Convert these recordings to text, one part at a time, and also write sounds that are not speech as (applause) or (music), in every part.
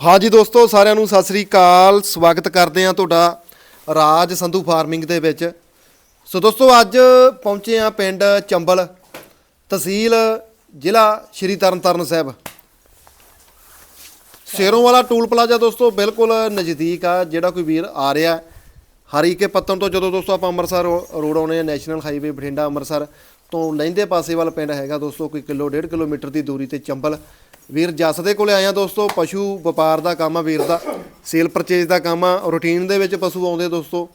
ਹਾਂਜੀ ਦੋਸਤੋ, ਸਾਰਿਆਂ ਨੂੰ ਸਤਿ ਸ੍ਰੀ ਅਕਾਲ। ਸਵਾਗਤ ਕਰਦੇ ਹਾਂ ਤੁਹਾਡਾ ਰਾਜ ਸੰਧੂ ਫਾਰਮਿੰਗ ਦੇ ਵਿੱਚ। ਸੋ ਦੋਸਤੋ, ਅੱਜ ਪਹੁੰਚੇ ਆ ਪਿੰਡ ਚੰਬਲ ਤਹਿਸੀਲ, ਜ਼ਿਲ੍ਹਾ ਸ਼੍ਰੀ ਤਰਨਤਾਰਨ ਸਾਹਿਬ। ਸ਼ੇਰੋਂ ਵਾਲਾ ਟੂਲ ਪਲਾਜ਼ਾ ਦੋਸਤੋ, ਬਿਲਕੁਲ ਨਜ਼ਦੀਕ ਆ, ਜਿਹੜਾ ਕੋਈ ਵੀਰ ਆ ਰਿਹਾ। ਹਰੀਕੇ ਪੱਤਨ ਤੋਂ ਜਦੋਂ ਦੋਸਤੋ ਆਪਾਂ ਅੰਮ੍ਰਿਤਸਰ ਰੋਡ ਆਉਣੇ ਆ ਨੈਸ਼ਨਲ ਹਾਈਵੇ ਬਠਿੰਡਾ ਅੰਮ੍ਰਿਤਸਰ ਤੋਂ ਲਹਿੰਦੇ ਪਾਸੇ ਵੱਲ ਪਿੰਡ ਹੈਗਾ ਦੋਸਤੋ, ਕੋਈ ਕਿਲੋ, ਡੇਢ ਕਿਲੋਮੀਟਰ ਦੀ ਦੂਰੀ ਤੇ ਚੰਬਲ। ਵੀਰ ਜੱਸ ਦੇ ਕੋਲੇ ਆਇਆ ਦੋਸਤੋ, ਪਸ਼ੂ ਵਪਾਰ ਦਾ ਕੰਮ ਆ ਵੀਰ ਦਾ, ਸੇਲ ਪਰਚੇਜ ਦਾ ਕੰਮ ਆ ਰੂਟੀਨ ਦੇ ਵਿੱਚ ਪਸ਼ੂ ਆਉਂਦੇ ਦੋਸਤੋ।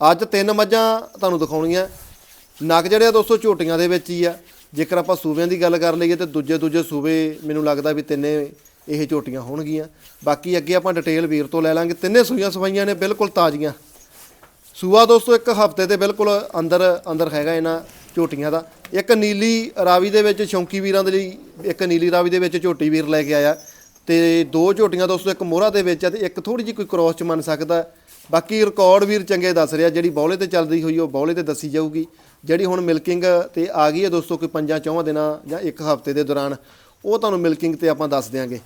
ਅੱਜ ਤਿੰਨ ਮੱਝਾਂ ਤੁਹਾਨੂੰ ਦਿਖਾਉਣੀਆਂ। ਨਗ ਜਿਹੜੇ ਆ ਦੋਸਤੋ, ਝੋਟੀਆਂ ਦੇ ਵਿੱਚ ਹੀ ਆ। ਜੇਕਰ ਆਪਾਂ ਸੂਬਿਆਂ ਦੀ ਗੱਲ ਕਰ ਲਈਏ ਤੇ ਦੂਜੇ ਦੂਜੇ ਸੂਬੇ ਮੈਨੂੰ ਲੱਗਦਾ ਵੀ ਤਿੰਨੇ ਇਹ ਝੋਟੀਆਂ ਹੋਣਗੀਆਂ। ਬਾਕੀ ਅੱਗੇ ਆਪਾਂ ਡਿਟੇਲ ਵੀਰ ਤੋਂ ਲੈ ਲਾਂਗੇ। ਤਿੰਨੇ ਸੂਈਆਂ ਸਫਾਈਆਂ ਨੇ, ਬਿਲਕੁਲ ਤਾਜ਼ੀਆਂ। ਸੂਆ ਦੋਸਤੋ, ਇੱਕ ਹਫ਼ਤੇ ਦੇ ਬਿਲਕੁਲ ਅੰਦਰ ਅੰਦਰ ਹੈਗਾ ਇਹਨਾਂ ਝੋਟੀਆਂ ਦਾ। ਇੱਕ ਨੀਲੀ ਰਾਵੀ ਦੇ ਵਿੱਚ ਸ਼ੌਂਕੀ ਵੀਰਾਂ ਦੇ ਲਈ ਇੱਕ ਨੀਲੀ ਰਾਵੀ ਦੇ ਵਿੱਚ ਝੋਟੀ ਵੀਰ ਲੈ ਕੇ ਆਇਆ। ਤੇ ਦੋ ਝੋਟੀਆਂ ਦੋਸਤੋ ਇੱਕ ਮੋਹਰਾ ਦੇ ਵਿੱਚ ਆ ਤੇ ਇੱਕ ਥੋੜੀ ਜਿਹੀ ਕੋਈ ਕ੍ਰੋਸ ਚ ਮੰਨ ਸਕਦਾ। ਬਾਕੀ ਰਿਕਾਰਡ ਵੀਰ ਚੰਗੇ ਦੱਸ ਰਿਹਾ, ਜਿਹੜੀ ਬੌਲੇ ਤੇ ਚੱਲਦੀ ਹੋਈ ਉਹ ਬੌਲੇ ਤੇ ਦੱਸੀ ਜਾਊਗੀ। ਜਿਹੜੀ ਹੁਣ ਮਿਲਕਿੰਗ ਤੇ ਆ ਗਈ ਹੈ ਦੋਸਤੋ, ਕੋਈ ਪੰਜਾਂ ਚੌਵਾਂ ਦਿਨਾਂ ਜਾਂ ਇੱਕ ਹਫ਼ਤੇ ਦੇ ਦੌਰਾਨ, ਉਹ ਤੁਹਾਨੂੰ ਮਿਲਕਿੰਗ ਤੇ ਆਪਾਂ ਦੱਸ ਦਿਆਂਗੇ।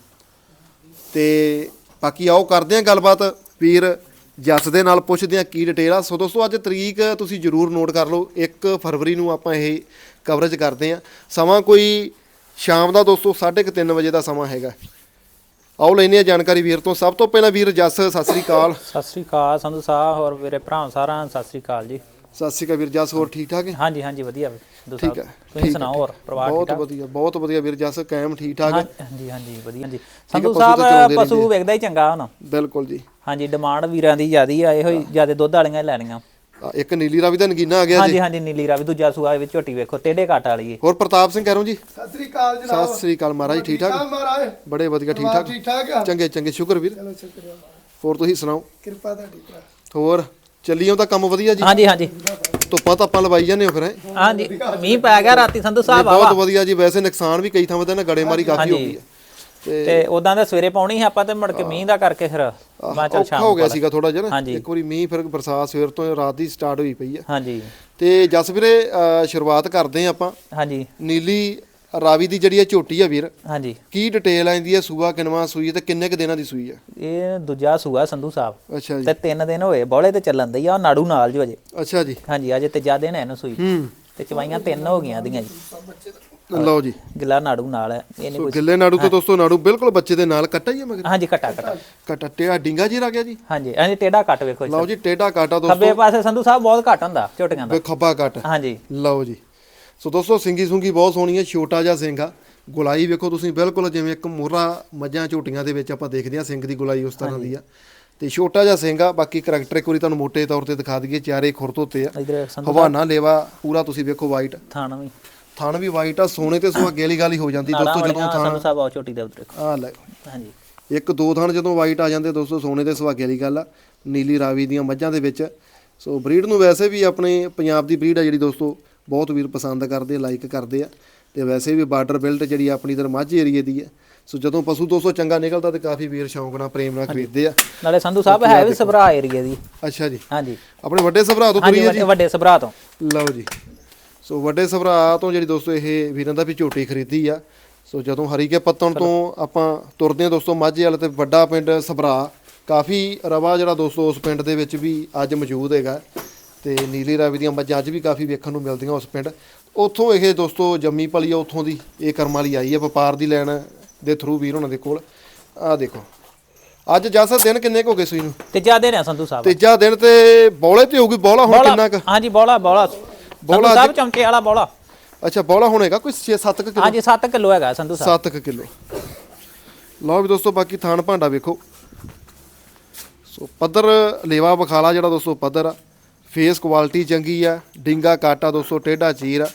ਤੇ ਬਾਕੀ ਆਓ ਕਰਦੇ ਹਾਂ ਗੱਲਬਾਤ। ਵੀਰ ਜੱਸ ਦੇ ਨਾਲ ਪੁੱਛਦੇ ਹਾਂ ਕੀ ਡਿਟੇਲ ਆ। ਸੋ ਦੋਸਤੋ, ਅੱਜ ਤਰੀਕ ਤੁਸੀਂ ਜਰੂਰ ਨੋਟ ਕਰ ਲਓ 1 ਫਰਵਰੀ ਨੂੰ ਆਪਾਂ ਇਹ ਕਵਰੇਜ ਕਰਦੇ ਹਾਂ। ਸਮਾਂ ਕੋਈ ਸ਼ਾਮ ਦਾ ਦੋਸਤੋ 3:30 ਵਜੇ ਦਾ ਸਮਾਂ ਹੈਗਾ। ਆਓ ਲੈਨੇ ਆ ਜਾਣਕਾਰੀ ਵੀਰ ਤੋਂ। ਸਭ ਤੋਂ ਪਹਿਲਾਂ ਵੀਰ ਜੱਸ, ਸਤਿ ਸ੍ਰੀ ਅਕਾਲ। ਸਤਿ ਸ੍ਰੀ ਅਕਾਲ ਸੰਧੂ ਸਾਹਿਬ, ਹੋਰ ਮੇਰੇ ਭਰਾ ਸਾਰਿਆਂ ਨੂੰ ਸਤਿ ਸ੍ਰੀ ਅਕਾਲ ਜੀ। ਸਤਿ ਸ੍ਰੀ ਅਕਾਲ ਵੀਰ ਜੱਸ ਹੋਰ ਠੀਕ ਠਾਕ ਹੈ? ਹਾਂਜੀ ਹਾਂਜੀ ਵਧੀਆ ਸੰਧੂ ਠੀਕ ਸਾਹਿਬ ਹੈ, ਤੁਸੀਂ ਸੁਣਾਓ ਹੋਰ ਪਰਿਵਾਰ ਬਹੁਤ ਵਧੀਆ ਬਹੁਤ ਵਧੀਆ ਵੀਰ ਜੱਸ ਕਾਇਮ ਠੀਕ ਠਾਕ ਹੈ? ਹਾਂਜੀ ਹਾਂਜੀ ਵਧੀਆ ਜੀ ਸੰਧੂ ਸਾਹਿਬ ਪਸ਼ੂ ਵੇਖਦਾ ਹੀ ਚੰਗਾ ਹੁਣ। ਬਿਲਕੁਲ ਜੀ। ਹਾਂਜੀ ਡਿਮਾਂਡ ਵੀਰਾਂ ਦੀ ਜ਼ਿਆਦੀ ਆ ਇਹੋ ਹੀ ਜਿਆਦੇ ਦੁੱਧ ਵਾਲੀਆਂ ਹੀ ਲੈਣੀਆਂ। ਇੱਕ ਨੀਲੀ ਰਾਵੀ ਦਾ ਨਗੀਨਾ ਆ ਗਿਆ ਜੀ। ਹਾਂਜੀ ਹਾਂਜੀ ਨੀਲੀ ਰਾਵੀ ਦੂਜਾ ਸੂਆ ਵਿੱਚ ਝੋਟੀ ਵੇਖੋ ਟੇਢੇ ਘਾਟ ਵਾਲੀ ਏ। ਹੋਰ ਪ੍ਰਤਾਪ ਸਿੰਘ ਕਰੋ ਜੀ? ਸਤਿ ਸ੍ਰੀ ਅਕਾਲ ਜਨਾਬ। ਸਤਿ ਸ੍ਰੀ ਅਕਾਲ ਮਹਾਰਾਜ ਠੀਕ ਠਾਕ? ਮਹਾਰਾਜ। ਬੜੇ ਵਧੀਆ ਠੀਕ ਠੀਕ? ਚੰਗੇ ਚੰਗੇ ਸ਼ੁਕਰ ਵੀਰ। ਚਲੋ ਸ਼ੁਕਰੀਆ। ਹੋਰ ਤੁਸੀਂ ਸੁਣਾਓ? ਕਿਰਪਾ ਤੁਹਾਡੀ ਹੋਰ? ਚੱਲੀਆਂ ਤਾਂ ਕੰਮ ਵਧੀਆ ਜੀ। ਹਾਂਜੀ ਹਾਂਜੀ। ਧੁੱਪਾਂ ਧੱਪਾਂ ਲਵਾਈ ਜਾਂਦੇ ਹੋ ਫਿਰ ਹੈਂ? ਹਾਂਜੀ ਮੀਂਹ ਪੈ ਗਿਆ ਰਾਤੀ ਸੰਧੂ ਸਾਹਿਬ ਬਹੁਤ ਆਵਾ ਵਧੀਆ ਜੀ ਵੈਸੇ ਨੁਕਸਾਨ ਵੀ ਕਈ ਥਾਵਾਂ ਤੇ ਨਾ ਗੜੇਮਾਰੀ ਕਾਫੀ ਹੋ। ਗਈ ਹੈ। ਤੇ ਤੇ ਉਦਾਂ ਦਾ ਸਵੇਰੇ ਪਾਉਣੀ ਸੀ ਆਪਾਂ ਤੇ ਮੁੜ ਕੇ ਮੀਂਹ ਦਾ ਕਰਕੇ ਫਿਰ ਮੈਂ ਚੱਲ ਔਖਾ ਸ਼ਾਮ ਹੋ ਨੂੰ ਗਿਆ ਸੀਗਾ ਥੋੜਾ ਜਿਹਾ ਨਾ। ਹਾਂਜੀ। ਇੱਕ ਵਾਰੀ ਮੀਂਹ ਫਿਰ ਬਰਸਾਤ ਸਵੇਰ ਤੋਂ ਰਾਤ ਦੀ ਸਟਾਰਟ ਹੋਈ ਪਈ ਹੈ। ਹਾਂਜੀ। ਤੇ ਜਸ ਵੀਰੇ ਸ਼ੁਰੂਆਤ ਕਰਦੇ ਆਪਾਂ। ਹਾਂਜੀ। ਨੀਲੀ ਰਾਵੀ ਦੀ ਜਿਹੜੀ ਇਹ ਝੋਟੀ ਆ ਵੀਰ ਹਾਂਜੀ। ਕੀ ਡਿਟੇਲ ਆਂਦੀ ਹੈ ਸੂਆ ਕਿਨਵਾ ਸੂਈ ਹੈ ਤੇ ਕਿੰਨੇ ਕ ਦਿਨਾਂ ਦੀ ਸੂਈ ਹੈ ਇਹ ਦੂਜਾ ਸੂਆ ਸੰਧੂ ਸਾਹਿਬ। ਅੱਛਾ ਜੀ। ਤੇ ਤਿੰਨ ਦਿਨ ਹੋਏ ਬੋਲੇ ਤੇ ਚੱਲਣ ਦਈ ਆ ਨਾੜੂ ਨਾਲ ਜੋ ਅਜੇ। ਅੱਛਾ ਜੀ। ਹਾਂਜੀ ਅਜੇ ਤੇ ਜਿਆਦੇ ਨੇ ਇਹਨੂੰ ਸੂਈ। ਹੂੰ। ਤੇ ਚਵਾਈਆਂ ਤਿੰਨ ਹੋ ਗਈਆਂ ਦੀਆਂ ਜੀ। ਲਓ ਜੀ। ਗਿਲਾ ਨਾੜੂ ਨਾਲ ਹੈ ਇਹ ਨਹੀਂ ਸੋ ਗਿੱਲੇ ਨਾੜੂ ਤੇ ਦੋਸਤੋ ਨਾੜੂ ਬਿਲਕੁਲ ਬੱਚੇ ਦੇ ਨਾਲ ਕੱਟਾ ਹੀ ਹੈ ਮਗਰ। ਹਾਂਜੀ ਕਟਾ ਕਟਾ। ਕੱਟਾ ਟੇੜਾ ਡਿੰਗਾ ਜੀ ਆ ਗਿਆ ਜੀ। ਹਾਂਜੀ ਹਾਂਜੀ ਟੇਡਾ ਕੱਟ ਵੇਖੋ ਜੀ ਲਓ ਜੀ ਟੇਡਾ ਕਾਟਾ ਦੋਸਤੋ। ਖੱਬੇ ਪਾਸੇ ਸੰਧੂ ਸਾਹਿਬ ਬਹੁਤ ਘੱਟ ਹੁੰਦਾ ਝੋਟੀਆਂ ਦਾ। ਵੇ ਖੱਬਾ ਕੱਟ। ਹਾਂਜੀ। ਲਓ ਜੀ। ਸੋ ਦੋਸਤੋ ਸਿੰਗੀ ਸੁੰਗੀ ਬਹੁਤ ਸੋਹਣੀ ਹੈ ਛੋਟਾ ਜਿਹਾ ਸਿੰਘ ਆ। ਗੁਲਾਈ ਵੇਖੋ ਤੁਸੀਂ ਬਿਲਕੁਲ ਜਿਵੇਂ ਇੱਕ ਮੋਹਰਾ ਮੱਝਾਂ ਝੋਟੀਆਂ ਦੇ ਵਿੱਚ ਆਪਾਂ ਦੇਖਦੇ ਹਾਂ ਸਿੰਘ ਦੀ ਗੁਲਾਈ ਉਸ ਤਰ੍ਹਾਂ ਦੀ ਆ। ਤੇ ਛੋਟਾ ਜਿਹਾ ਸਿੰਘ ਆ ਬਾਕੀ ਕਰੈਕਟਰ ਇੱਕ ਵਾਰੀ ਤੁਹਾਨੂੰ ਮੋٹے ਤੌਰ ਤੇ ਦਿਖਾ ਦਈਏ ਚਾਰੇ ਖੁਰ ਧੋਤੇ ਆ। ਹਵਾਨਾ ਲੇਵਾ ਪੂਰਾ ਤੁਸੀਂ ਵੇਖੋ ਵਾਈਟ ਥਾਣਾ ਵੀ। ਥਣ ਵੀ ਵਾਈਟ ਆ ਸੋਨੇ ਤੇ ਸੁਹਾਗੇ ਵਾਲੀ ਗੱਲ ਹੀ ਹੋ ਜਾਂਦੀ ਦੋਸਤੋ ਜਦੋਂ ਥਣ ਸਾਹਿਬ ਆਓ ਝੋਟੀ ਦੇ ਉੱਤੇ ਆ ਲੈ। ਹਾਂਜੀ। ਇੱਕ ਦੋ ਥਣ ਜਦੋਂ ਵਾਈਟ ਆ ਜਾਂਦੇ ਦੋਸਤੋ ਸੋਨੇ ਤੇ ਸੁਹਾਗੇ ਵਾਲੀ ਗੱਲ ਆ। ਨੀਲੀ ਰਾਵੀ ਦੀਆਂ ਮੱਝਾਂ ਦੇ ਵਿੱਚ। ਸੋ ਬਰੀਡ ਨੂੰ ਵੈਸੇ ਵੀ ਆਪਣੇ ਪੰਜਾਬ ਦੀ ਬਰੀਡ ਆ ਜਿਹੜੀ ਦੋਸਤੋ ਬਹੁਤ ਵੀਰ ਪਸੰਦ ਕਰਦੇ ਲਾਈਕ ਕਰਦੇ ਆ। ਤੇ ਵੈਸੇ ਵੀ ਬਾਰਡਰ ਬਿਲਟ ਜਿਹੜੀ ਆਪਣੀ ਇਧਰ ਮਾਝੇ ਏਰੀਏ ਦੀ ਹੈ ਸੋ ਜਦੋਂ ਪਸ਼ੂ ਦੋਸਤੋ ਚੰਗਾ ਨਿਕਲਦਾ ਤੇ ਕਾਫੀ ਵੀਰ ਸ਼ੌਂਕ ਨਾਲ ਪ੍ਰੇਮ ਨਾਲ ਖਰੀਦਦੇ ਆ। ਨਾਲੇ ਸੰਧੂ ਸਾਹਿਬ ਹੈ ਵੀ ਸਭਰਾ ਏਰੀਆ ਦੀ। ਅੱਛਾ ਜੀ। ਹਾਂਜੀ। ਆਪਣੇ ਵੱਡੇ ਸਭਰਾ ਤੋਂ ਤੁਰੀ ਹੈ ਜੀ? ਵੱਡੇ- ਸਭਰਾ ਤੋਂ। ਲਓ ਜੀ। ਸੋ ਵੱਡੇ ਸਭਰਾ ਤੋਂ ਜਿਹੜੀ ਦੋਸਤੋ ਇਹ ਵੀਰਾਂ ਦਾ ਵੀ ਝੋਟੀ ਖਰੀਦੀ ਆ। ਸੋ ਜਦੋਂ ਹਰੀਕੇ ਪੱਤਣ ਤੋਂ ਆਪਾਂ ਤੁਰਦੇ ਹਾਂ ਦੋਸਤੋ ਮਾਝੇ ਵਾਲੇ ਤੇ ਵੱਡਾ ਪਿੰਡ ਸਭਰਾ। ਕਾਫੀ ਰਵਾ ਜਿਹੜਾ ਦੋਸਤੋ ਉਸ ਪਿੰਡ ਦੇ ਵਿੱਚ ਵੀ ਅੱਜ ਮੌਜੂਦ ਹੈਗਾ। ਤੇ ਨੀਲੀ ਰਾਵੀ ਦੀਆਂ ਮੱਝਾਂ ਅੱਜ ਵੀ ਕਾਫੀ ਵੇਖਣ ਨੂੰ ਮਿਲਦੀਆਂ ਉਸ ਪਿੰਡ। ਉੱਥੋਂ ਇਹ ਦੋਸਤੋ ਜੰਮੀ ਪਲੀ ਆ ਉੱਥੋਂ ਦੀ ਇਹ ਕਰਮ ਵਾਲੀ ਆਈ ਹੈ ਵਪਾਰ ਦੀ ਲੈਣ ਦੇ ਥਰੂ ਵੀਰ ਉਹਨਾਂ ਦੇ ਕੋਲ। ਆਹ ਦੇਖੋ। ਅੱਜ ਜਸ ਦਿਨ ਕਿੰਨੇ ਕੁ ਹੋ ਗਏ ਸੂਈ ਨੂੰ? ਤੇ ਜਿਆਦੇ ਨੇ ਸੰਧੂ ਸਾਹਿਬ। ਤੀਜਾ ਦਿਨ ਤੇ ਬੌਲੇ ਤੇ ਹੋਊਗੀ ਬੌਲਾ ਹੁਣ ਕਿੰਨਾ ਕੁ? ਹਾਂਜੀ ਬੋਲਾ ਬੋਲਾ। ਬੋਲਾ ਸਾਹਿਬ ਚਮਚੇ ਵਾਲਾ ਬੋਲਾ। ਅੱਛਾ ਬੌਲਾ ਹੁਣ ਹੈਗਾ ਕੋਈ 6-7 ਕਿਲੋ? ਹਾਂਜੀ 7 ਕਿਲੋ ਹੈਗਾ ਸੰਧੂ ਸਾਹਿਬ। 7 ਕਿਲੋ। ਲਓ ਵੀ ਦੋਸਤੋ ਬਾਕੀ ਥਾਣ ਭਾਂਡਾ ਵੇਖੋ। ਸੋ ਪੱਧਰ ਲੇਵਾ ਬਖਾਲਾ ਜਿਹੜਾ ਦੋਸਤੋ ਪੱਧਰ ਆ। ਫੇਸ ਕੁਆਲਿਟੀ ਚੰਗੀ ਆ ਡਿੰਗਾ ਕਾਟਾ ਦੋਸਤੋ ਟੇਢਾ ਚੀਰ ਆ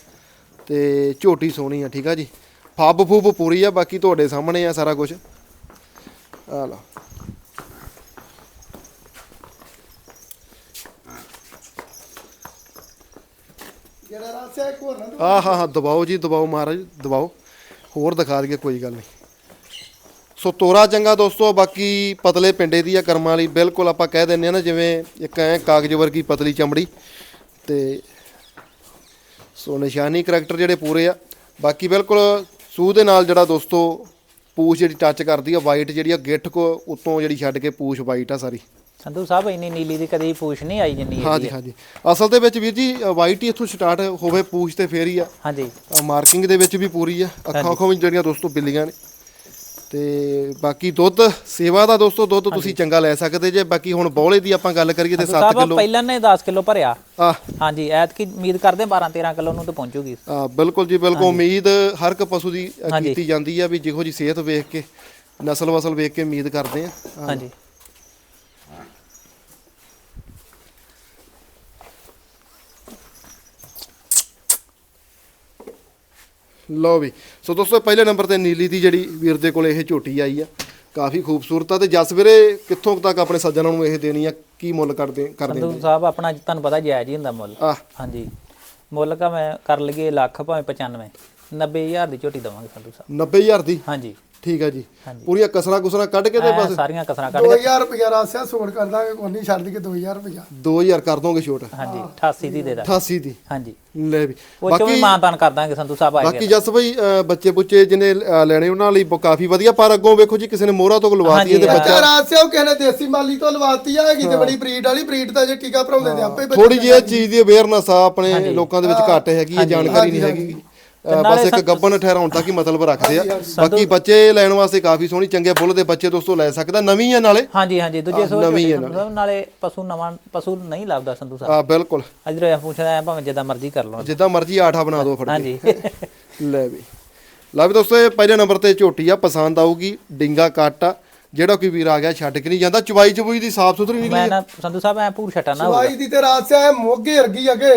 ਤੇ ਝੋਟੀ ਸੋਹਣੀ ਆ ਠੀਕ ਆ ਜੀ? ਫੱਬ ਫੂਬ ਪੂਰੀ ਆ ਬਾਕੀ ਤੁਹਾਡੇ ਸਾਹਮਣੇ ਆ ਸਾਰਾ ਕੁਝ ਆ ਲਓ। ਆ ਹਾਂ ਹਾਂ ਦਬਾਓ ਜੀ ਦਬਾਓ ਮਹਾਰਾਜ ਦਬਾਓ। ਹੋਰ ਦਿਖਾ ਦਈਏ ਕੋਈ ਗੱਲ ਨਹੀਂ। ਸੋ ਤੋਰਾ ਚੰਗਾ ਦੋਸਤੋ ਬਾਕੀ ਪਤਲੇ ਪਿੰਡੇ ਦੀ ਆ ਕਰਮਾਂ ਵਾਲੀ ਬਿਲਕੁਲ ਆਪਾਂ ਕਹਿ ਦਿੰਦੇ ਆ ਨਾ ਜਿਵੇਂ ਇੱਕ ਐ ਕਾਗਜ਼ ਵਰਗੀ ਪਤਲੀ ਚਮੜੀ ਤੇ ਸੋ ਨਿਸ਼ਾਨੀ ਕਰੈਕਟਰ ਜਿਹੜੇ ਪੂਰੇ ਆ। ਬਾਕੀ ਬਿਲਕੁਲ ਸੂਹ ਦੇ ਨਾਲ ਜਿਹੜਾ ਦੋਸਤੋ ਪੂਛ ਜਿਹੜੀ ਟੱਚ ਕਰਦੀ ਆ ਵਾਈਟ ਜਿਹੜੀ ਆ ਗਿੱਠ ਕੋ ਉਤੋਂ ਜਿਹੜੀ ਛੱਡ ਕੇ ਪੂਛ ਵਾਈਟ ਆ ਸਾਰੀ। ਸੰਧੂ ਸਾਹਿਬ ਇੰਨੀ ਨੀਲੀ ਦੀ ਕਦੀ ਪੂਛ ਨਹੀਂ ਆਈ ਜਿੰਨੀ ਹਾਂਜੀ। ਹਾਂਜੀ। ਅਸਲ ਦੇ ਵਿੱਚ ਵੀਰ ਜੀ ਵਾਈਟ ਹੀ ਇੱਥੋਂ ਸਟਾਰਟ ਹੋਵੇ ਪੂਛ ਤੇ ਫੇਰ ਹੀ ਆ। ਹਾਂਜੀ। ਮਾਰਕਿੰਗ ਦੇ ਵਿੱਚ ਵੀ ਪੂਰੀ ਆ। ਅੱਖਾਂ ਅੱਖਾਂ ਵਿੱਚ ਜਿਹੜੀਆਂ ਦੋਸਤੋ ਬਿੱਲੀਆਂ ਨੇ। ਤੇ ਬਾਕੀ ਦੁੱਧ ਸੇਵਾ ਦਾ ਦੋਸਤੋ ਦੁੱਧ ਤੁਸੀਂ ਚੰਗਾ ਲੈ ਸਕਦੇ ਜੇ। ਬਾਕੀ ਹੁਣ ਬੌਲੇ ਦੀ ਆਪਾਂ ਗੱਲ ਕਰੀਏ ਤੇ ਸੰਧੂ 7 ਸਾਹਿਬ ਕਿਲੋ ਪਹਿਲਾਂ ਨੇ 10 ਕਿਲੋ ਭਰਿਆ। ਹਾਂਜੀ ਐਤਕੀ ਉਮੀਦ ਕਰਦੇ 12 13 ਕਿਲੋ ਨੂੰ ਤਾਂ ਪਹੁੰਚੂਗੀ। ਆ ਬਿਲਕੁਲ ਜੀ ਬਿਲਕੁਲ। ਉਮੀਦ ਹਰ ਇੱਕ ਪਸ਼ੂ ਦੀ। ਕੀਤੀ ਜਾਂਦੀ ਆ ਵੀ ਜਿਹੋ ਜੀ ਸਿਹਤ ਵੇਖ ਕੇ ਨਸਲ ਵਸਲ ਵੇਖ ਕੇ ਉਮੀਦ ਕਰਦੇ ਆ ਹਾਂਜੀ। ਲਓ ਵੀ। ਸੋ ਦੋਸਤੋ ਪਹਿਲੇ ਨੰਬਰ ਤੇ ਨੀਲੀ ਦੀ ਜਿਹੜੀ ਵੀਰ ਦੇ ਕੋਲ ਇਹ ਝੋਟੀ ਆਈ ਆ ਕਾਫੀ ਖੂਬਸੂਰਤ ਆ ਤੇ ਜਸ ਵੀਰੇ ਕਿੱਥੋਂ ਤੱਕ ਆਪਣੇ ਸੱਜਣਾਂ ਨੂੰ ਇਹ ਦੇਣੀ ਆ? ਕੀ ਮੁੱਲ ਕਰਦੇ ਕਰਦੇ ਸੰਧੂ ਸਾਹਿਬ ਆਪਣਾ ਤੁਹਾਨੂੰ ਪਤਾ ਜਾਇਜ਼ ਹੀ ਹੁੰਦਾ ਮੁੱਲ। ਆ। ਹਾਂਜੀ। ਮੁੱਲ ਕਾ ਮੈਂ ਕਰ ਲਈਏ ਲੱਖ ਭਾਵੇਂ 95 90000 ਦੀ ਝੋਟੀ ਦਵਾਂਗੇ ਸੰਧੂ ਸਾਹਿਬ। 90000 ਦੀ? ਹਾਂਜੀ। ਠੀਕ ਆ ਜੀ। ਪੂਰੀਆਂ ਕਸਰਾਂ ਕੁਸਰਾਂ ਕੱਢ ਕੇ ਤੇ ਐਂ ਬਸ ਸਾਰੀਆਂ ਕਸਰਾਂ ਕੱਢ ਕੇ। 2000 ਰੁਪਇਆ ਰਾਸਿਆ ਸੋੜ ਕਰ ਦਾਂਗੇ ਕੋਈ ਨਹੀਂ ਛੱਡ ਕੇ 2000 ਰੁਪਇਆ 2000 ਕਰ ਦੋਗੇ ਛੋਟ। ਹਾਂਜੀ 88 ਦੀ ਦੇ ਦਾਂ 88 ਦੀ। ਹਾਂਜੀ। ਲੈ ਵੀ। ਉਹ ਚੋਂ ਵੀ ਮਾਨਤਾਨ ਕਰ ਦਾਂਗੇ ਸੰਧੂ ਸਾਹਿਬ ਆਏ ਬਾਕੀ ਜਸ ਭਾਈ ਬੱਚੇ ਬੁੱਚੇ ਜਿਹਨੇ ਲੈਣੇ ਉਹਨਾਂ ਲਈ ਕਾਫੀ ਵਧੀਆ ਪਰ ਅੱਗੋਂ ਵੇਖੋ ਜੀ ਕਿਸੇ ਨੇ ਮੋਹਰਾ ਤੋਂ ਲਵਾਤੀ ਇਹਦੇ ਬੱਚਾ ਬੱਚਾ ਰਾਸਿਆ ਉਹ ਕਿਸੇ ਨੇ ਦੇਸੀ ਮਾਲੀ ਤੋਂ ਲਵਾਤੀ ਆ ਹੈਗੀ ਤੇ ਬੜੀ ਬਰੀਡ ਵਾਲੀ ਬਰੀਡ ਦਾ ਜੇ ਟੀਕਾ ਭਰਾਉਂਦੇ ਤੇ ਆਪੇ ਥੋੜੀ ਜਿਹੀ ਇਹ ਚੀਜ਼ ਦੀ ਅਵੇਅਰਨੈਸ ਆ ਆਪਣੇ ਲੋਕਾਂ ਦੇ ਵਿੱਚ ਘੱਟ ਹੈਗੀ ਹੈ ਜਾਣਕਾਰੀ ਨਹੀਂ ਹੈਗੀ। ਬਸ ਇੱਕ ਗੱਬਨ ਠਹਿਰਾਉਣ ਤੱਕ ਹੀ ਮਤਲਬ ਰੱਖਦੇ ਆ। ਬਾਕੀ ਬੱਚੇ ਲੈਣ ਵਾਸਤੇ ਕਾਫੀ ਸੋਹਣੀ ਚੰਗੇ ਬੁੱਲ ਦੇ ਬੱਚੇ ਦੋਸਤੋ ਲੈ ਸਕਦਾ ਨਵੀਂ ਆ ਨਾਲੇ। ਹਾਂਜੀ ਹਾਂਜੀ। ਦੂਜੇ ਸੋਚ ਨਵੀਂ ਹੈ ਸਾਹਿਬ ਨਾਲੇ। ਪਸ਼ੂ ਨਵਾਂ ਪਸ਼ੂ ਨਹੀਂ ਲੱਭਦਾ ਸੰਧੂ ਸਾਹਿਬ। ਆ ਬਿਲਕੁਲ। ਅਜਰ ਇਹ ਪੁੱਛਦਾ ਐ ਭਾਵੇਂ ਜਿੱਦਾਂ ਮਰਜ਼ੀ ਕਰ ਲਓ। ਜਿੱਦਾਂ ਮਰਜ਼ੀ ਆਠਾ ਬਣਾ ਦਿਓ ਫੜ ਕੇ। ਹਾਂਜੀ। ਲੈ ਵੀ। ਲੈ ਵੀ ਦੋਸਤੋ ਇਹ ਪਹਿਲੇ ਨੰਬਰ ਤੇ ਝੋਟੀ ਆ ਪਸੰਦ ਆਊਗੀ ਡਿੰਗਾ ਕੱਟ। ਆ ਜਿਹੜਾ ਕੋਈ ਵੀਰ ਆ ਗਿਆ ਛੱਡ ਕੇ ਨਹੀਂ ਜਾਂਦਾ ਚਵਾਈ ਚਬੂਈ ਦੀ ਸਾਫ਼ ਸੁਥਰੀ ਨਿਕਲੀ ਮੈਂ ਨਾ ਸੰਧੂ ਸਾਹਿਬ ਐ ਪੂਰ ਛਟਾ ਨਾ ਚਵਾਈ ਦੀ ਤੇ ਰਾਸਿਆ ਹੈ ਮੋਗੇ ਵਰਗੀ ਅਗੇ।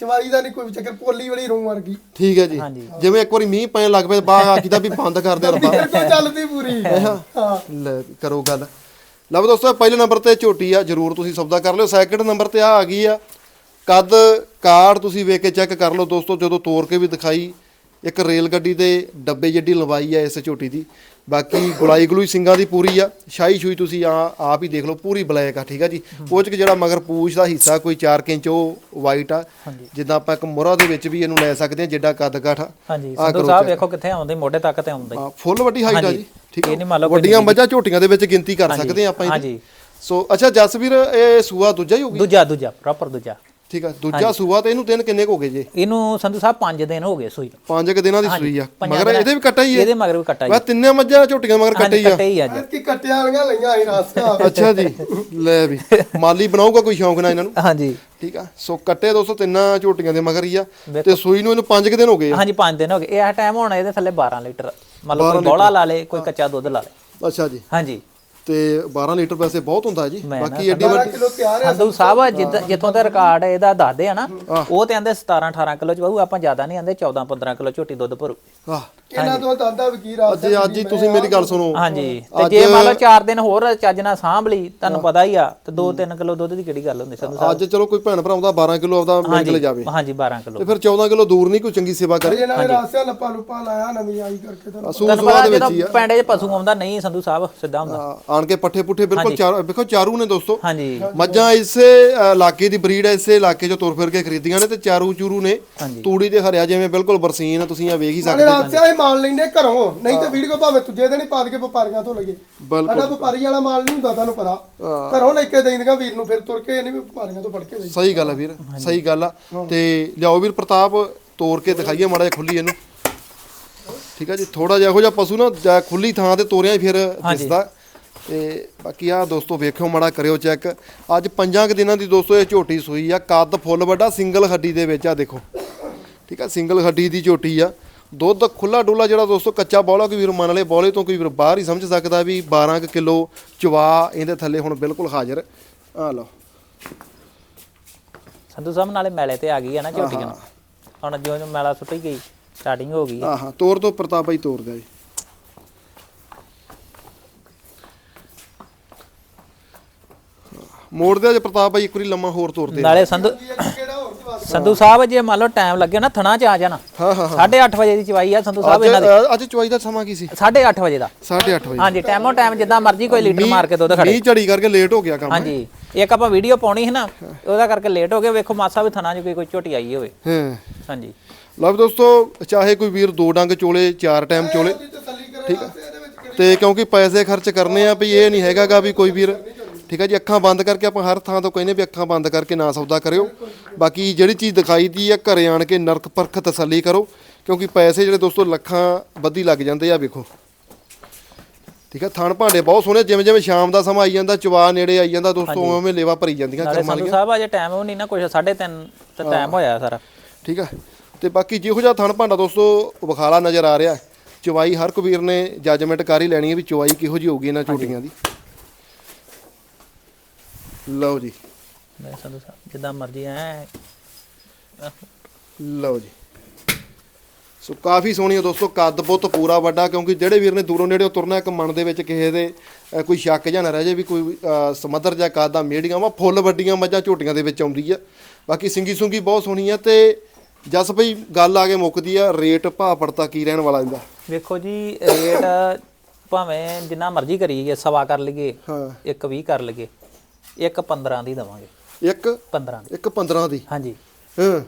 ਚਵਾਈ ਦਾ ਨਹੀਂ ਕੋਈ ਚੱਕਰ ਪੋਲੀ ਵਾਲੀ ਰੂੰ ਵਰਗੀ ਠੀਕ ਹੈ ਜੀ। ਜਿਵੇਂ ਇੱਕ ਵਾਰੀ ਮੀਂਹ ਪੈਣ ਲੱਗ ਪਿਆ ਬਾਹਰ ਆਖੀਦਾ ਵੀ ਬੰਦ ਕਰ ਦੇ ਰੱਬਾ। ਚੱਲਦੀ ਪੂਰੀ। ਹਾਂ। ਕਰੋ ਗੱਲ। ਲਓ ਦੋਸਤੋ ਪਹਿਲੇ ਨੰਬਰ ਤੇ ਝੋਟੀ ਆ ਜਰੂਰ ਤੁਸੀਂ ਸੌਦਾ ਕਰ ਲਿਓ। ਸੈਕਿੰਡ ਨੰਬਰ ਤੇ ਆ ਆ ਗਈ ਆ। ਕੱਦ ਕਾਰਡ ਤੁਸੀਂ ਵੇਖ ਕੇ ਚੈੱਕ ਕਰ ਲਓ ਦੋਸਤੋ ਜਦੋਂ ਤੋੜ ਕੇ ਵੀ ਦਿਖਾਈ ਇੱਕ ਰੇਲ ਗੱਡੀ ਦੇ ਡੱਬੇ ਜਿੱਡੀ ਲੰਬਾਈ ਆ ਇਸ ਝੋਟੀ ਦੀ। ਬਾਕੀ ਗੁਲਾਈ ਗਲੂਈ ਸਿੰਘਾਂ ਦੀ ਪੂਰੀ ਆ ਸ਼ਾਹੀ ਸ਼ੂਈ ਤੁਸੀਂ ਆ ਆਪ ਹੀ ਦੇਖ ਲਓ ਪੂਰੀ ਬਲੈਕ ਆ ਠੀਕ ਆ ਜੀ। ਉਹ ਚ ਜਿਹੜਾ ਮਗਰ ਪੂਛ ਦਾ ਹਿੱਸਾ ਕੋਈ 4 ਇੰਚ ਉਹ ਵਾਈਟ ਆ। ਜਿੱਦਾਂ ਆਪਾਂ ਇੱਕ ਮੁਰਾ ਦੇ ਵਿੱਚ ਵੀ ਇਹਨੂੰ ਲੈ ਸਕਦੇ ਆ ਜਿੱਡਾ ਕੱਦ ਕਾਠ ਆ। ਹਾਂਜੀ ਸੰਧੂ ਸਾਹਿਬ ਵੇਖੋ ਕਿੱਥੇ ਆਉਂਦੇ ਮੋਢੇ ਤੱਕ ਤੇ ਆਉਂਦੇ। ਹਾਂ, ਫੁੱਲ ਵੱਡੀ ਹਾਈਟ ਆ। ਜੀ ਠੀਕ ਇਹ ਨਹੀਂ ਮੰਨ ਲਓ ਕੋਈ ਵੱਡੀਆਂ ਮੱਝਾਂ ਝੋਟੀਆਂ ਦੇ ਵਿੱਚ ਗਿਣਤੀ ਕਰ ਸਕਦੇ ਆ ਆਪਾਂ ਇਹਦੀ। ਹਾਂਜੀ। ਸੋ ਅੱਛਾ ਜਸਵੀਰ ਇਹ ਸੂਆ ਦੂਜਾ ਹੀ ਹੋ ਗਿਆ? ਦੂਜਾ ਦੂਜਾ ਪ੍ਰੋਪਰ ਦੂਜਾ। ਠੀਕ ਆ ਦੂਜਾ ਸੂਆ ਤੇ ਇਹਨੂੰ ਦਿਨ ਕਿੰਨੇ ਕੁ ਹੋ ਗਏ ਜੇ? ਇਹਨੂੰ ਸੰਧੂ ਸਾਹਿਬ 5 ਦਿਨ ਹੋ ਗਏ ਸੂਈ ਨੂੰ। ਪੰਜ ਕੁ ਦਿਨਾਂ ਦੀ ਸੂਈ ਆ। ਪੰਜਾਂ ਮਗਰ ਦਿਨਾਂ- ਇਹਦੇ ਵੀ ਕੱਟਾ ਹੀ ਹੈ ਇਹਦੇ ਮਗਰ ਵੀ ਕੱਟਾ ਜੀ ਵਾ ਤਿੰਨੇ ਮੱਝਾਂ ਝੋਟੀਆਂ ਮਗਰ ਕੱਟੇ ਹੀ ਆ। ਕੱਟੇ ਹੀ ਅੱਜ। ਕਿ ਕੱਟਿਆਂ ਵਾਲੀਆਂ ਲਈਆਂ ਸੀ ਰਾਸਿਆ ਅੱਛਾ ਜੀ ਲੈ ਵੀ। ਮਾਲੀ ਬਣਾਊਗਾ ਕੋਈ ਸ਼ੌਂਕ ਨਾ ਇਹਨਾਂ ਨੂੰ? ਹਾਂਜੀ। ਠੀਕ ਆ ਸੋ ਕੱਟੇ ਦੋਸਤੋ ਤਿੰਨਾਂ ਝੋਟੀਆਂ ਦੇ ਮਗਰ ਹੀ ਆ ਤੇ ਸੂਈ ਨੂੰ ਇਹਨੂੰ ਪੰਜ ਕੁ ਦਿਨ ਹੋ ਗਏ ਆ। ਹਾਂਜੀ 5 ਦਿਨ ਹੋ ਗਏ। ਇਹ ਟਾਈਮ ਹੋਣਾ ਇਹਦੇ ਥੱਲੇ 12 ਲੀਟਰ ਮਤਲਬ ਕੋਈ ਬੋਲਾ ਲਾ ਲੇ ਕੋਈ ਕੱਚਾ ਦੁੱਧ ਲਾ ਲੇ। ਅੱਛਾ ਜੀ। ਹਾਂਜੀ। ਤੇ 12 ਲੀਟਰ ਵੈਸੇ ਬਹੁਤ ਹੁੰਦਾ ਜੀ। ਮੈਂ ਨਾ ਬਾਕੀ ਐਡੀ 12 ਵੱਡੀ ਕਿਲੋ ਤਿਆਰ ਹੈ ਸੰਧੂ ਸਾਹਿਬ ਜਿੱਦ- ਜਿੱਥੋਂ ਤੇ ਰਿਕਾਰਡ ਇਹਦਾ ਦੱਸਦੇ ਆ ਨਾ ਉਹ ਤੇ ਆਂਦੇ 17 18 ਕਿਲੋ ਚ ਬਹੁ ਆਪਾਂ ਜ਼ਿਆਦਾ ਨਹੀਂ ਆਂਦੇ 14 15 ਕਿਲੋ ਝੋਟੀ ਦੁੱਧ ਭਰੂ। ਆਹ। ਇਹਨਾਂ ਤੋਂ ਦਾਦਾ ਵਕੀਰ ਰਾਸਿਆ ਅੱਜ ਅੱਜ ਹੀ ਤੁਸੀਂ ਮੇਰੀ ਗੱਲ ਸੁਣੋ। ਹਾਂਜੀ। ਤੇ ਜੇ ਮੰਨ ਲਓ 4 ਦਿਨ ਹੋਰ ਚੱਜ ਨਾਲ ਸਾਂਭ ਲਈ ਤੁਹਾਨੂੰ ਪਤਾ ਹੀ ਆ ਤੇ 2-3 ਕਿਲੋ ਦੁੱਧ ਦੀ ਕਿਹੜੀ ਗੱਲ ਹੁੰਦੀ ਸੰਧੂ ਸਾਹਿਬ ਅੱਜ ਚਲੋ ਕੋਈ ਭੈਣ ਭਰਾ ਆਉਂਦਾ 12 ਕਿਲੋ ਆਪਦਾ ਮਿਲ ਕੇ ਲੈ ਜਾਵੇ। ਹਾਂਜੀ 12 ਕਿਲੋ। ਤੇ ਫਿਰ 14 ਕਿਲੋ ਦੂਰ ਨਹੀਂ ਕੋਈ ਚੰਗੀ ਸੇਵਾ ਕਰੇ। ਇਹਨਾਂ ਨੇ ਰਾਸਿਆ ਲੱਪਾ ਲੁਪਾ ਲਾਇਆ ਨਵੀਂ ਆਈ ਕਰਕੇ ਤਾਂ ਸੂ ਤੁਹਾਨੂੰ ਸੁਆ ਪਤਾ ਦੇ ਵਿੱਚ ਹੀ ਜਦੋਂ ਆ। ਪੈਂਡੇ 'ਚ ਪਸ਼ੂ ਆਉਂਦਾ ਨਹੀਂ ਸੰਧੂ ਸਾਹਿਬ ਸਿੱਧਾ ਹੁੰਦਾ। ਆ, ਆਣ ਕੇ ਪੱਠੇ ਪੁੱਠੇ ਬਿਲਕੁਲ ਚਾਰ ਵੇਖੋ ਚਾਰੂ ਨੇ ਦੋਸਤੋ। ਹਾਂਜੀ। ਮੱਝਾਂ ਇਸੇ ਇਲਾਕੇ ਦੀ ਬਰੀਡ ਹੈ ਇਸੇ ਇਲਾਕੇ ਚੋਂ ਤੁਰ ਫਿਰ ਕੇ ਖਰੀਦੀਆਂ ਨੇ ਤੇ ਚਾਰੂ ਚੂਰੂ ਨੇ। ਤੂੜੀ ਦੇ ਹਰਿਆ ਜਿਵੇਂ ਬਿਲਕੁਲ ਬਰਸੀਨ ਤੁਸੀਂ ਆ ਵੇਖ ਹੀ ਸਕਦੇ ਹੀ ਮਾਲ ਲੈਂਦੇ ਘਰੋਂ ਨਹੀਂ ਤੇ ਵੀਡੀਓ ਭਾਵੇਂ ਤੁਝੇ ਦਿਨ ਹੀ ਪਾ ਕੇ ਵਪਾਰੀਆਂ ਤੋਂ ਲਗੇ ਬਿਲਕੁਲ। ਸਾਡਾ ਵਪਾਰੀ ਵਾਲਾ ਮਾਲ ਨਹੀਂ ਹੁੰਦਾ ਤੁਹਾਨੂੰ ਪਤਾ। ਘਰੋਂ ਲੈ ਕੇ ਦੇਂਦੀਆਂ ਵੀਰ ਨੂੰ ਫਿਰ ਤੁਰ ਕੇ ਨਹੀਂ ਵੀ ਵਪਾਰੀਆਂ ਤੋਂ ਫੜ ਕੇ ਦੇ ਸਹੀ ਗੱਲ ਆ ਵੀਰ ਸਹੀ ਗੱਲ ਆ। ਤੇ ਲਿਆਓ ਵੀਰ ਪ੍ਰਤਾਪ ਤੋੜ ਕੇ ਦਿਖਾਈਏ ਮਾੜਾ ਜਿਹਾ ਖੁੱਲੀ ਇਹਨੂੰ। ਠੀਕ ਆ ਜੀ ਥੋੜਾ ਜਿਹਾ ਇਹੋ ਜਿਹਾ ਪਸ਼ੂ ਨਾ ਜਾਂ ਖੁੱਲੀ ਥਾਂ ਤੇ ਤੋਰਿਆ ਫਿਰ ਦਿਸਦਾ। ਤੇ ਬਾਕੀ ਆ ਦੋਸਤੋ ਵੇਖਿਓ ਮਾੜਾ ਕਰਿਓ ਚੈੱਕ। ਅੱਜ ਪੰਜਾਂ ਕੁ ਦਿਨਾਂ ਦੀ ਦੋਸਤੋ ਇਹ ਝੋਟੀ ਸੂਈ ਆ ਕੱਦ ਫੁੱਲ ਵੱਡਾ ਸਿੰਗਲ ਹੱਡੀ ਦੇ ਵਿੱਚ ਆ ਦੇਖੋ। ਠੀਕ ਆ ਸਿੰਗਲ ਹੱਡੀ ਦੀ ਝੋਟੀ ਆ। ਦੁੱਧ ਖੁੱਲਾ ਡੁੱਲਾ ਜਿਹੜਾ ਦੋਸਤੋ ਕੱਚਾ ਬੌਲਾ ਕੋਈ ਵੀਰ ਮੰਨ ਲੇ ਬੌਲੇ ਤੋਂ ਕੋਈ ਵੀਰ ਬਾਹਰ ਹੀ ਸਮਝ ਸਕਦਾ ਵੀ 12 ਕੁ ਕਿਲੋ ਚਵਾ ਇਹਦੇ ਥੱਲੇ ਹੁਣ ਬਿਲਕੁਲ ਹਾਜ਼ਰ। ਆ ਲਓ। ਸੰਧੂ ਸਾਹਿਬ ਨਾਲੇ ਮੈਲੇ ਤੇ ਆ ਗਈ ਆ ਨਾ ਝੋਟੀਆਂ ਹੁਣ। ਜਿਉਂ ਜਿਉਂ ਮੈਲਾ ਸੁੱਟੀ ਗਈ ਸਟਾਰਟਿੰਗ ਹੋ ਗਈ ਹਾਂ ਹਾਂ ਤੋਰ ਤੋਂ ਪ੍ਰਤਾਪ ਭਾਈ ਤੋਰ ਦਾ। ਜੀ ਮੋੜ ਦੇ ਅੱਜ ਪ੍ਰਤਾਪ ਭਾਈ ਇੱਕ ਵਾਰੀ ਲੰਮਾ ਹੋਰ ਤੋਰ ਦੇ। ਨਾਲੇ ਸੰਧੂ ਸੰਧੂ ਸਾਹਿਬ ਜੇ ਮੰਨ ਲਓ ਟਾਈਮ ਲੱਗੇ ਨਾ ਥਣਾ ਚ ਆ ਜਾਣਾ। ਹਾਂ ਹਾਂ 8:30 ਵਜੇ ਦੀ ਚਵਾਈ ਆ ਸੰਧੂ ਸਾਹਿਬ ਇਹਨਾਂ ਦੀ। ਅੱਜ ਚੁਆਈ ਦਾ ਸਮਾਂ ਕੀ ਸੀ? 8:30 ਵਜੇ ਦਾ। 8:30 ਵਜੇ। ਹਾਂਜੀ ਟਾਈਮੋ ਟਾਈਮ ਜਿੱਦਾਂ ਮਰਜ਼ੀ ਕੋਈ ਲੀਟਰ ਮਾਰ ਕੇ ਦੁੱਧ ਖੜੇ। ਮੀਂਹ ਝੜੀ ਕਰਕੇ ਲੇਟ ਹੋ ਗਿਆ ਕੰਮ ਹਾਂਜੀ। ਇੱਕ ਆਪਾਂ ਵੀਡੀਓ ਪਾਉਣੀ ਹੈ ਨਾ ਉਹਦਾ ਕਰਕੇ ਲੇਟ ਹੋ ਗਏ। ਵੇਖੋ ਮਾਸਾ ਵੀ ਥਣਾ ਚ ਕੋਈ ਕੋਈ ਝੋਟੀ ਆਈ ਹੋਵੇ। ਹਾਂ। ਹਾਂਜੀ। ਲਓ ਦੋਸਤੋ ਚਾਹੇ ਕੋਈ ਵੀਰ ਦੋ ਡੰਗ ਚੋਲੇ ਚਾਰ ਟਾਈਮ ਚੋਲੇ ਇਹਦੇ ਵਿੱਚ ਤੇ ਕਿਉਂਕਿ ਪੈਸੇ ਖਰਚ ਕਰਨੇ ਆ ਵੀ ਇਹ ਨਹੀਂ ਹੈਗਾਗਾ ਵੀ ਕੋਈ ਵੀਰ ਠੀਕ ਹੈ ਜੀ ਅੱਖਾਂ ਬੰਦ ਕਰਕੇ ਆਪਾਂ ਹਰ ਥਾਂ ਤੋਂ ਕਹਿੰਦੇ ਵੀ ਅੱਖਾਂ ਬੰਦ ਕਰਕੇ ਨਾ ਸੌਦਾ ਕਰਿਓ। ਬਾਕੀ ਜਿਹੜੀ ਚੀਜ਼ ਦਿਖਾਈ ਦੀ ਆ ਘਰੇ ਆਣ ਕੇ ਨਰਕ ਪਰਖ ਤਸੱਲੀ ਕਰੋ ਕਿਉਂਕਿ ਪੈਸੇ ਜਿਹੜੇ ਦੋਸਤੋ ਲੱਖਾਂ ਵੱਧੀ ਲੱਗ ਜਾਂਦੇ ਆ ਵੇਖੋ। ਠੀਕ ਹੈ ਥਣ ਭਾਂਡੇ ਬਹੁਤ ਸੋਹਣੇ ਜਿਵੇਂ ਜਿਵੇਂ ਸ਼ਾਮ ਦਾ ਸਮਾਂ ਆਈ ਜਾਂਦਾ ਚਵਾ ਨੇੜੇ ਆਈ ਜਾਂਦਾ ਦੋਸਤੋ ਉਵੇਂ ਉਵੇਂ ਲੇਵਾ ਭਰੀ ਜਾਂਦੀਆਂ ਕਰਮਾਂ ਸੰਧੂ ਸਾਹਿਬ ਅਜੇ ਟਾਈਮ ਉਹ ਨਹੀਂ ਨਾ ਕੁਝ 3:30 ਤੇ ਟਾਈਮ ਹੋਇਆ ਸਾਰਾ। ਠੀਕ ਆ ਤੇ ਬਾਕੀ ਜਿਹੋ ਜਿਹਾ ਥਣ ਭਾਂਡਾ ਦੋਸਤੋ ਵਿਖਾਲਾ ਨਜ਼ਰ ਆ ਰਿਹਾ ਚਵਾਈ ਹਰ ਕਬੀਰ ਨੇ ਜੱਜਮੈਂਟ ਕਰ ਹੀ ਲੈਣੀ ਹੈ ਵੀ ਚਵਾਈ ਕਿਹੋ ਜਿਹੀ ਹੋਊਗੀ ਇਹਨਾਂ ਝੋਟੀਆਂ ਦੀ। ਲਓ ਜੀ। ਮੈਂ ਸਾਹਿਬ ਜਿੱਦਾਂ ਮਰਜ਼ੀ ਐ। ਲਓ ਜੀ। ਸੋ ਕਾਫੀ ਸੋਹਣੀ ਹੈ ਦੋਸਤੋ ਕੱਦ ਬੁੱਤ ਪੂਰਾ ਵੱਡਾ ਕਿਉਂਕਿ ਜਿਹੜੇ ਵੀਰ ਨੇ ਦੂਰੋਂ ਨੇੜੇੋਂ ਤੁਰਨਾ ਇੱਕ ਮਨ ਦੇ ਵਿੱਚ ਕਿਸੇ ਦੇ ਅ, ਕੋਈ ਸ਼ੱਕ ਜਾਂ ਨਾ ਰਹਿ ਜੇ ਵੀ ਕੋਈ ਅ, ਸਮੱਧਰ ਜਾਂ ਕੱਦ ਦਾ ਮੇੜੀਆਂ ਵਾ ਫੁੱਲ ਵੱਡੀਆਂ ਮੱਝਾਂ ਝੋਟੀਆਂ ਦੇ ਵਿੱਚ ਆਉਂਦੀ ਆ। ਬਾਕੀ ਸਿੰਗੀ ਸੁੰਗੀ ਬਹੁਤ ਸੋਹਣੀ ਆ ਤੇ ਜਸ ਭਈ ਗੱਲ ਆ ਕੇ ਮੁੱਕਦੀ ਆ ਰੇਟ ਭਾਅ ਪੜਤਾ ਕੀ ਰਹਿਣ ਵਾਲਾ ਇਹਦਾ? ਵੇਖੋ ਜੀ ਰੇਟ ਭਾਵੇਂ ਜਿੰਨਾ ਮਰਜ਼ੀ ਕਰੀਏ ਸਵਾ ਕਰ ਲਈਏ ਹਾਂ। ਇੱਕ 20 ਕਰ ਲਈਏ। ਇੱਕ 15 ਦੀ ਦਵਾਂਗੇ। ਇੱਕ? 15 ਦੀ। ਇੱਕ 15 ਦੀ? ਹਾਂਜੀ। ਹਾਂ।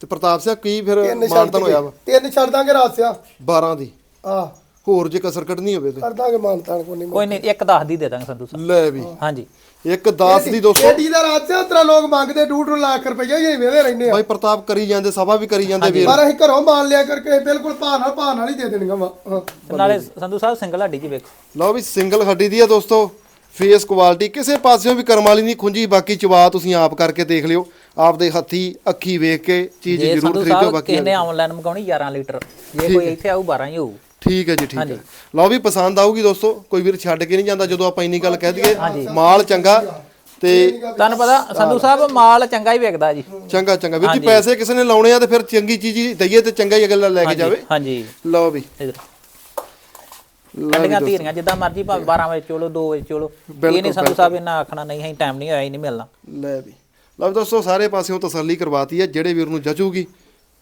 ਤੇ ਪ੍ਰਤਾਪ ਸਿੰਘ ਕੀ ਫਿਰ ਤਿੰਨ ਛੱਡ ਮਾਨਤਨ ਹੋਇਆ ਵਾ? ਤਿੰਨ ਛੱਡ ਦਾਂਗੇ ਰਾਸਿਆ 12 ਦੀ। ਆ ਹੋਰ ਜੇ ਕਸਰ ਕੱਢਣੀ ਹੋਵੇ ਤੇ। ਕਰ ਦਾਂਗੇ ਮਾਨਤਾਨ ਕੋ ਨਹੀਂ ਕੋਈ ਨਹੀਂ ਇੱਕ 10 ਦੀ ਦੇ ਦਾਂਗੇ ਸੰਧੂ ਸਾਹਿਬ। ਲੈ ਵੀ। ਹਾਂਜੀ। ਇੱਕ 10 ਦੀ ਦੋਸਤੋ। ਏਡੀ ਦਾ ਰਾਸਿਆ ਤੇਰਾ ਲੋਕ ਮੰਗਦੇ 2.5 ਲੱਖ ਰੁਪਏ ਹੀ ਵੇਦੇ ਰਹਿੰਦੇ ਆ ਭਾਈ ਪ੍ਰਤਾਪ ਕਰੀ ਜਾਂਦੇ ਸਭਾ ਵੀ ਕਰੀ ਜਾਂਦੇ ਵੀਰ। ਪਰ ਅਸੀਂ ਘਰੋਂ ਮਾਲ ਲਿਆ ਕਰਕੇ ਬਿਲਕੁਲ ਭਾਅ ਨਾਲ ਭਾਅ ਨਾਲ ਹੀ ਦੇ ਦੇਣੀਆਂ ਵਾ। ਹਾਂ। ਤੇ ਨਾਲੇ ਸੰਧੂ ਸਾਹਿਬ ਸਿੰਗਲ ਹੱਡੀ ਜੀ ਵੇਖੋ। ਲਓ ਵੀ ਸਿੰਗਲ ਹੱਡੀ ਦੀ ਆ ਦੋਸਤੋ। ਫੇਸ ਕੁਆਲਿਟੀ ਕਿਸੇ ਪਾਸਿਓਂ ਵੀ ਕਰਮ ਵਾਲੀ ਨਹੀਂ ਖੁੰਜੀ ਬਾਕੀ ਚਵਾ ਤੁਸੀਂ ਆਪ ਕਰਕੇ ਦੇਖ ਲਿਓ। ਆਪਦੇ ਹੱਥੀ ਅੱਖੀ ਵੇਖ ਕੇ ਚੀਜ਼ ਜੇ ਜ਼ਰੂਰ ਸੰਧੂ ਖਰੀਦੋ ਸਾਹਿਬ ਬਾਕੀ ਕਿਸੇ ਨੇ ਆਨਲਾਈਨ ਮੰਗਾਉਣੀ? 11 ਲੀਟਰ। ਜੇ ਕੋਈ ਇੱਥੇ ਆਊ 12 ਹੀ ਹੋਊ। ਠੀਕ ਹੈ ਜੀ ਠੀਕ ਹੈ। ਲਓ ਵੀ ਪਸੰਦ ਆਊਗੀ ਦੋਸਤੋ ਕੋਈ ਵੀਰ ਛੱਡ ਕੇ ਨਹੀਂ ਜਾਂਦਾ ਜਦੋਂ ਆਪਾਂ ਇੰਨੀ ਗੱਲ ਕਹਿ ਦਈਏ ਮਾਲ ਚੰਗਾ ਤੇ ਤੁਹਾਨੂੰ ਪਤਾ ਸੰਧੂ ਸਾਹਿਬ ਮਾਲ ਚੰਗਾ ਹੀ ਵਿਕਦਾ ਜੀ। ਚੰਗਾ ਚੰਗਾ। ਵੀਰ ਜੀ ਪੈਸੇ ਕਿਸੇ ਨੇ ਲਾਉਣੇ ਆ ਤੇ ਫਿਰ ਚੰਗੀ ਚੀਜ਼ ਹੀ ਦਈਏ ਤੇ ਚੰਗਾ ਹੀ ਅਗਲਾ ਲੈ ਕੇ ਜਾਵੇ। ਹਾਂਜੀ। ਲਓ ਵੀ। ਇਧਰ। ਕੱਢੀਆਂ ਧੀਰੀਆਂ ਜਿੱਦਾਂ ਮਰਜ਼ੀ ਭਾਵੇਂ 12 ਵਜੇ ਚੋਲੋ 2 ਵਜੇ ਚੋਲੋ। ਇਹ ਨਹੀਂ ਸੰਧੂ ਸਾਹਿਬ ਇਹਨਾਂ ਆਖਣਾ ਨਹੀਂ ਹੈ ਟਾਈਮ ਨਹੀਂ ਹੋਇਆ ਹੀ ਨਹੀਂ ਮਿਲਣਾ। ਲੈ ਵੀ। ਲਓ ਦੋਸਤੋ ਸਾਰੇ ਪਾਸਿਓਂ ਤਸੱਲੀ ਕਰਵਾਤੀ ਹੈ ਜਿਹੜੇ ਵੀਰ ਨੂੰ ਜਚੂਗੀ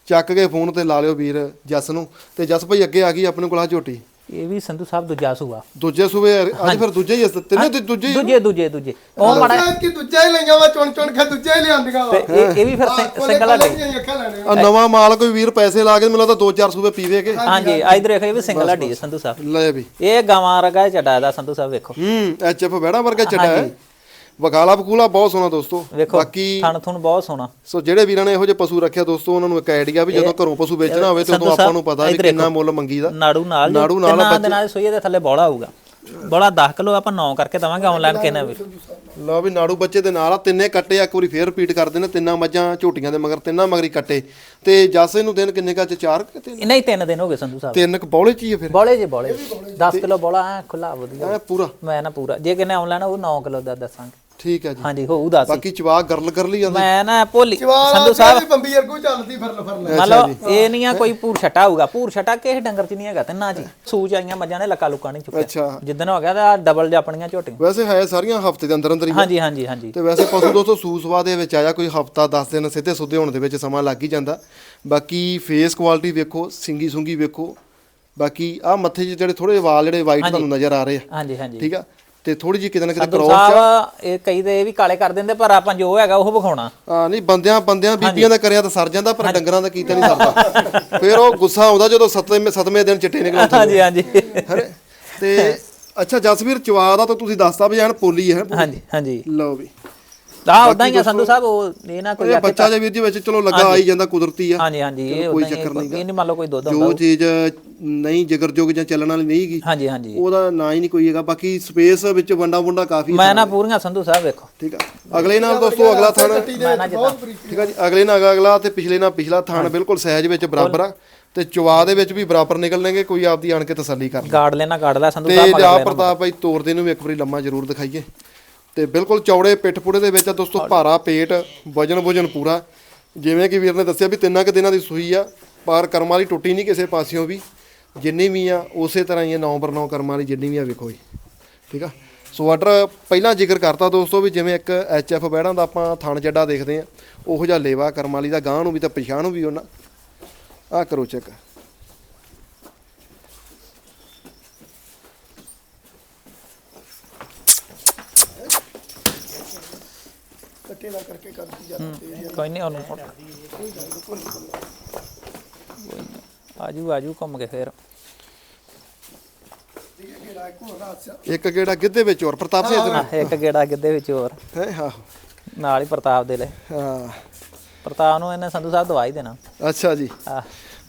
ਚੱਕ ਕੇ ਫੋਨ ਤੇ ਲਾ ਲਿਓ ਵੀਰ ਜਸ ਨੂੰ। ਤੇ ਜਸ ਭਾਈ ਅੱਗੇ ਆ ਗਈ ਆਪਣੇ ਕੋਲ ਆ ਝੋਟੀ। ਇਹ ਵੀ ਸੰਧੂ ਸਾਹਿਬ ਦੂਜਾ ਸੂਆ। ਦੂਜੇ ਸੂਬੇ ਅੱਜ ਫਿਰ ਦੂਜੇ ਹੀ ਆ, ਤਿੰਨੇ ਤੇ ਦੂਜੇ ਹੀ ਆ। ਦੂਜੇ ਦੂਜੇ ਦੂਜੇ। ਉਹ ਮਾੜਾ ਕਿ ਦੂਜਾ ਹੀ ਲਈਆਂ ਵਾ ਚੁਣ ਚੁਣ ਕੇ ਦੂਜਾ ਹੀ ਲਿਆਂਦੀਆਂ ਵਾ। ਤੇ ਇਹ ਇਹ ਵੀ ਫਿਰ ਸਿੰਗਲ ਹੱਡੀ ਅੱਖਾਂ ਲੈਣੇ ਆ ਨਵਾਂ ਮਾਲ ਕੋਈ ਵੀਰ ਪੈਸੇ ਲਾ ਕੇ ਮੈਨੂੰ ਲੱਗਦਾ ਦੋ ਚਾਰ ਸੂਬੇ ਪੀਵੇਗੇ ਹਾਂਜੀ ਇਧਰ ਦੇਖੋ ਇਹ ਵੀ ਸਿੰਗਲ ਹੱਡੀ ਹੈ ਸੰਧੂ ਸਾਹਿਬ। ਲੈ ਵੀ। ਇਹ ਗਾਵਾਂ ਰਗਾ ਚੱਡਾ ਦਾ ਸੰਧੂ ਸਾਹਿਬ ਵੇਖੋ। ਹੂੰ ਐਚਐਫ ਬੈੜਾ ਵਰਗਾ ਚੱਡਾ ਹੈ। ਵਕਾਲਾ ਬਕੂਲਾ ਬਹੁਤ ਸੋਹਣਾ ਦੋਸਤੋ। ਵੇਖੋ ਬਾਕੀ ਥਣ ਥੁਣ ਬਹੁਤ ਸੋਹਣਾ। ਸੋ ਜਿਹੜੇ ਵੀਰਾਂ ਨੇ ਇਹੋ ਜਿਹੇ ਪਸ਼ੂ ਰੱਖਿਆ ਦੋਸਤੋ ਉਹਨਾਂ ਨੂੰ ਇੱਕ ਆਈਡੀਆ ਵੀ ਜਦੋਂ ਘਰੋਂ ਪਸ਼ੂ ਵੇਚਣਾ ਹੋਵੇ ਤੇ ਉਦੋਂ ਆਪਾਂ ਨੂੰ ਪਤਾ ਵੀ ਕਿੰਨਾ ਮੁੱਲ ਮੰਗੀਦਾ। ਨਾੜੂ ਨਾਲ ਨਾੜੂ ਨਾਲ ਦੇ ਨਾਲ ਸੋਈਏ ਦੇ ਥੱਲੇ ਬੋਲਾ ਆਊਗਾ ਬੋਲਾ 10 ਕਿਲੋ ਆਪਾਂ 9 ਕਰਕੇ ਦਵਾਂਗੇ ਆਨਲਾਈਨ ਕਿਹਨਾਂ ਵੀ। ਲਓ ਵੀ ਨਾੜੂ ਬੱਚੇ ਦੇ ਨਾਲ ਆ ਤਿੰਨੇ ਕੱਟੇ ਆ, ਇੱਕ ਵਾਰੀ ਫੇਰ ਰਿਪੀਟ ਕਰਦੇ ਨੇ ਤਿੰਨਾਂ ਮੱਝਾਂ ਝੋਟੀਆਂ ਦੇ ਮਗਰ ਤਿੰਨਾਂ ਮਗਰੀ ਕੱਟੇ। ਤੇ ਜਾਸੇ ਨੂੰ ਦਿਨ ਕਿੰਨੇ ਕਾ ਚ ਚਾਰ ਕਿ ਤਿੰਨ ਨਹੀਂ ਤਿੰਨ ਦਿਨ ਹੋ ਗਏ ਸੰਧੂ ਸਾਹਿਬ। ਤਿੰਨ ਕ ਬੌਲੇ ਚ ਹੀ ਫਿਰ। ਬੋਲੇ ਜੀ ਬੋਲੇ 10 ਕਿਲੋ ਬੋਲਾ ਐ ਖੁੱਲਾ ਵਧੀਆ। ਪੂਰਾ। ਮੈਂ ਨਾ ਪੂਰਾ। ਜੇ ਕਿਨੇ ਆਨਲਾਈਨ ਉਹ 9 ਕਿਲੋ ਦਾ ਦੱਸਾਂਗੇ। ਠੀਕ ਹੈ ਜੀ। ਹਾਂਜੀ ਹੋਊ ਦੱਸ। ਬਾਕੀ ਚਵਾ ਗਰਲ ਕਰ ਲਈ ਜਾਂਦੇ। ਮੈਂ ਨਾ ਭੋਲੀ ਸੰਧੂ ਸਾਹਿਬ ਬੰਬੀ ਵਰਗੂ ਚੱਲਦੀ ਫਿਰ ਫਰ ਲੈ ਮੰਨ ਲਓ ਇਹ ਨਹੀਂ ਆ ਕੋਈ ਪੂਰ ਛਟਾ ਹੋਊਗਾ। ਪੂਰ ਛਟਾ ਕਿਸੇ ਡੰਗਰ ਚ ਨਹੀਂ ਹੈਗਾ ਤੇ ਨਾ ਜੀ ਸੂਜ ਆਈਆਂ ਮੱਝਾਂ ਨੇ ਲੱਕਾ ਲੁਕਾ ਨਹੀਂ ਚੁੱਕਿਆ। ਅੱਛਾ। ਜਿੱਦਣ ਹੋ ਗਿਆ ਤਾਂ ਡਬਲ ਜ ਆਪਣੀਆਂ ਝੋਟੀਆਂ। ਵੈਸੇ ਹੈ ਸਾਰੀਆਂ ਹਫ਼ਤੇ ਦੇ ਅੰਦਰ ਅੰਦਰ ਹੀ। ਹਾਂਜੀ ਹਾਂਜੀ ਹਾਂਜੀ। ਤੇ ਵੈਸੇ ਪਸ਼ੂ ਦੋਸਤੋ ਸੂਸਵਾ ਦੇ ਵਿੱਚ ਆਇਆ ਕੋਈ ਹਫਤਾ 10 ਦਿਨ ਸਿੱਧੇ ਸੁੱਧੇ ਹੋਣ ਦੇ ਵਿੱਚ ਸਮਾਂ ਲੱਗ ਹੀ ਜਾਂਦਾ। ਬਾਕੀ ਫੇਸ ਕੁਆਲਿਟੀ ਵੇਖੋ ਸਿੰਗੀ ਸੁੰਗੀ ਵੇਖੋ। ਬਾਕੀ ਆ ਮੱਥੇ 'ਚ ਜਿਹੜੇ ਥੋੜੇ ਵਾਲ ਜਿਹੜੇ ਵਾਈਟ ਤੁਹਾਨੂੰ ਨਜ਼ਰ ਆ ਰਹੇ ਆ। ਹਾਂਜੀ ਹਾਂਜੀ। ਠੀਕ ਆ? ਤੇ ਥੋੜੀ ਜਿਹੀ ਕਿਤੇ ਨਾ ਕਿਤੇ ਕ੍ਰੋਸ ਸਾਹਿਬ ਇਹ ਕਈ ਦੇ ਇਹ ਵੀ ਕਾਲੇ ਕਰ ਦਿੰਦੇ ਪਰ ਆਪਾਂ ਜੋ ਹੈਗਾ ਉਹ ਵਿਖਾਉਣਾ। ਆ ਨਹੀਂ ਬੰਦਿਆਂ ਬੰਦਿਆਂ ਬੀਬੀਆਂ ਦਾ ਕਰਿਆ ਤਾਂ ਸਰ ਜਾਂਦਾ ਪਰ ਡੰਗਰਾਂ ਦਾ ਕੀਤਾ ਨਹੀਂ ਸਰਦਾ। (laughs) ਫਿਰ ਉਹ ਗੁੱਸਾ ਆਉਂਦਾ ਜਦੋਂ ਸੱਤਵੇਂ ਸੱਤਵੇਂ ਦਿਨ ਚਿੱਟੇ ਨਿਕਲਣ ਹਾਂਜੀ ਹਾਂਜੀ। ਹਰੇ ਤੇ (laughs) ਅੱਛਾ ਜਸਵੀਰ ਚਵਾ ਦਾ ਤਾਂ ਤੁਸੀਂ ਦੱਸਤਾ ਵੀ ਐਨ ਪੋਲੀ ਹੈ ਹਾਂਜੀ ਹਾਂਜੀ। ਲਓ ਵੀ। ਆ ਉਦਾਂ ਹੀ ਆ ਸੰਧੂ ਸਾਹਿਬ ਉਹ ਇਹ ਨਾ ਕੋਈ ਇਹ ਬੱਚਾ ਜਿਹਾ ਵੀਰ ਜੀ ਵਿੱਚ ਚਲੋ ਲੱਗਾ ਆਈ ਜਾਂਦਾ ਕੁਦਰਤੀ ਆ। ਹਾਂਜੀ ਹਾਂਜੀ ਇਹ ਕੋਈ ਚੱਕਰ ਇਹ ਨਹੀਂ ਮੰਨ ਲਓ ਕੋਈ ਦੁੱਧ ਹੁੰਦਾ। ਜੋ ਚੀਜ਼ ਨਹੀਂ ਜਿਗਰਯੋਗ ਜਾਂ ਚੱਲਣ ਵਾਲੀ ਨਹੀਂਗੀ ਹਾਂਜੀ ਹਾਂਜੀ। ਉਹਦਾ ਨਾਂ ਹੀ ਨਹੀਂ ਕੋਈ ਹੈਗਾ। ਬਾਕੀ ਸਪੇਸ ਵਿੱਚ ਵੰਡਾ ਵੰਡਾ ਕਾਫੀ ਮੈਂ ਨਾ ਪੂਰੀਆਂ ਸੰਧੂ ਸਾਹਿਬ ਵੇਖੋ। ਠੀਕ ਆ। ਅਗਲੇ ਨਾਲ ਦੋਸਤੋ ਅਗਲਾ ਥਣ ਦੇ ਠੀਕ ਆ ਜੀ ਅਗਲੇ ਨਾਲ ਅਗਲਾ ਤੇ ਪਿਛਲੇ ਨਾਲ ਪਿਛਲਾ ਥਣ ਬਿਲਕੁਲ ਸਹਿਜ ਵਿੱਚ ਬਰਾਬਰ ਆ। ਤੇ ਚਵਾ ਦੇ ਵਿੱਚ ਵੀ ਬਰਾਬਰ ਨਿਕਲਣਗੇ ਕੋਈ ਆਪਦੀ ਆਣ ਕੇ ਤਸੱਲੀ ਕਰ ਲੈ ਗਾੜ ਲੈਣਾ ਗਾੜ ਲੈ ਸੰਧੂ ਤੇ ਸਾਹਿਬ ਜਾ ਪ੍ਰਤਾਪ ਭਾਈ ਤੋਰਦੇ ਨੂੰ ਵੀ ਇੱਕ ਵਾਰੀ ਲੰਮਾ ਜ਼ਰੂਰ ਦਿਖਾਈਏ। ਤੇ ਬਿਲਕੁਲ ਚੌੜੇ ਪਿੱਠ ਪੁੜੇ ਦੇ ਵਿੱਚ ਆ ਦੋਸਤੋ ਭਾਰਾ ਪੇਟ ਵਜਨ ਵਜਨ ਪੂਰਾ। ਜਿਵੇਂ ਕਿ ਵੀਰ ਨੇ ਦੱਸਿਆ ਵੀ ਤਿੰਨਾਂ ਕੁ ਦਿਨਾਂ ਦੀ ਸੂਈ ਆ ਪਰ ਕਰਮ ਵਾਲੀ ਟੁੱਟੀ ਨਹੀਂ ਕਿਸੇ ਪਾਸਿਓਂ ਵੀ। ਜਿੰਨੀ ਵੀ ਆ ਉਸੇ ਤਰ੍ਹਾਂ ਹੀ ਆ 9 ਪਰ 9 ਕਰਮ ਵਾਲੀ ਜਿੰਨੀ ਵੀ ਆ ਵੇਖੋ ਜੀ। ਠੀਕ ਆ? ਸੋ ਆਰਡਰ ਪਹਿਲਾਂ ਜ਼ਿਕਰ ਕਰਤਾ ਦੋਸਤੋ ਵੀ ਜਿਵੇਂ ਇੱਕ ਐਫ ਬੈੜਾਂ ਦਾ ਆਪਾਂ ਥਣ ਜੱਡਾ ਦੇਖਦੇ ਆ ਉਹੋ ਜਿਹਾ ਲੇਵਾ ਕਰਮ ਵਾਲੀ ਦਾ ਗਾਂ ਨੂੰ ਵੀ ਤਾਂ ਪਛਾਣ ਨੂੰ ਵੀ ਉਹਨਾਂ। ਆ ਕਰੋ ਚੈੱਕ। ਜਾਂਦੀ ਕੋਈ ਨਹੀਂ ਉਹਨੂੰ ਆਜੂ ਆਜੂ ਘੁੰਮ ਕੇ ਫੇਰ। ਇੱਕ ਗੇੜਾ ਗਿੱਧੇ ਵਿੱਚ ਹੋਰ ਪ੍ਰਤਾਪ ਸਿੰਘ ਇੱਧਰ ਆਹ, ਇੱਕ ਗੇੜਾ ਗਿੱਧੇ ਵਿੱਚ ਹੋਰ। ਹੈ ਹਾਂ। ਨਾਲ ਹੀ ਪ੍ਰਤਾਪ ਦੇ ਲੈ। ਹਾਂ। ਪ੍ਰਤਾਪ ਨੂੰ ਇਹਨੇ ਸੰਧੂ ਸਾਹਿਬ ਦਵਾਈ ਦੇਣਾ। ਅੱਛਾ ਜੀ। ਆ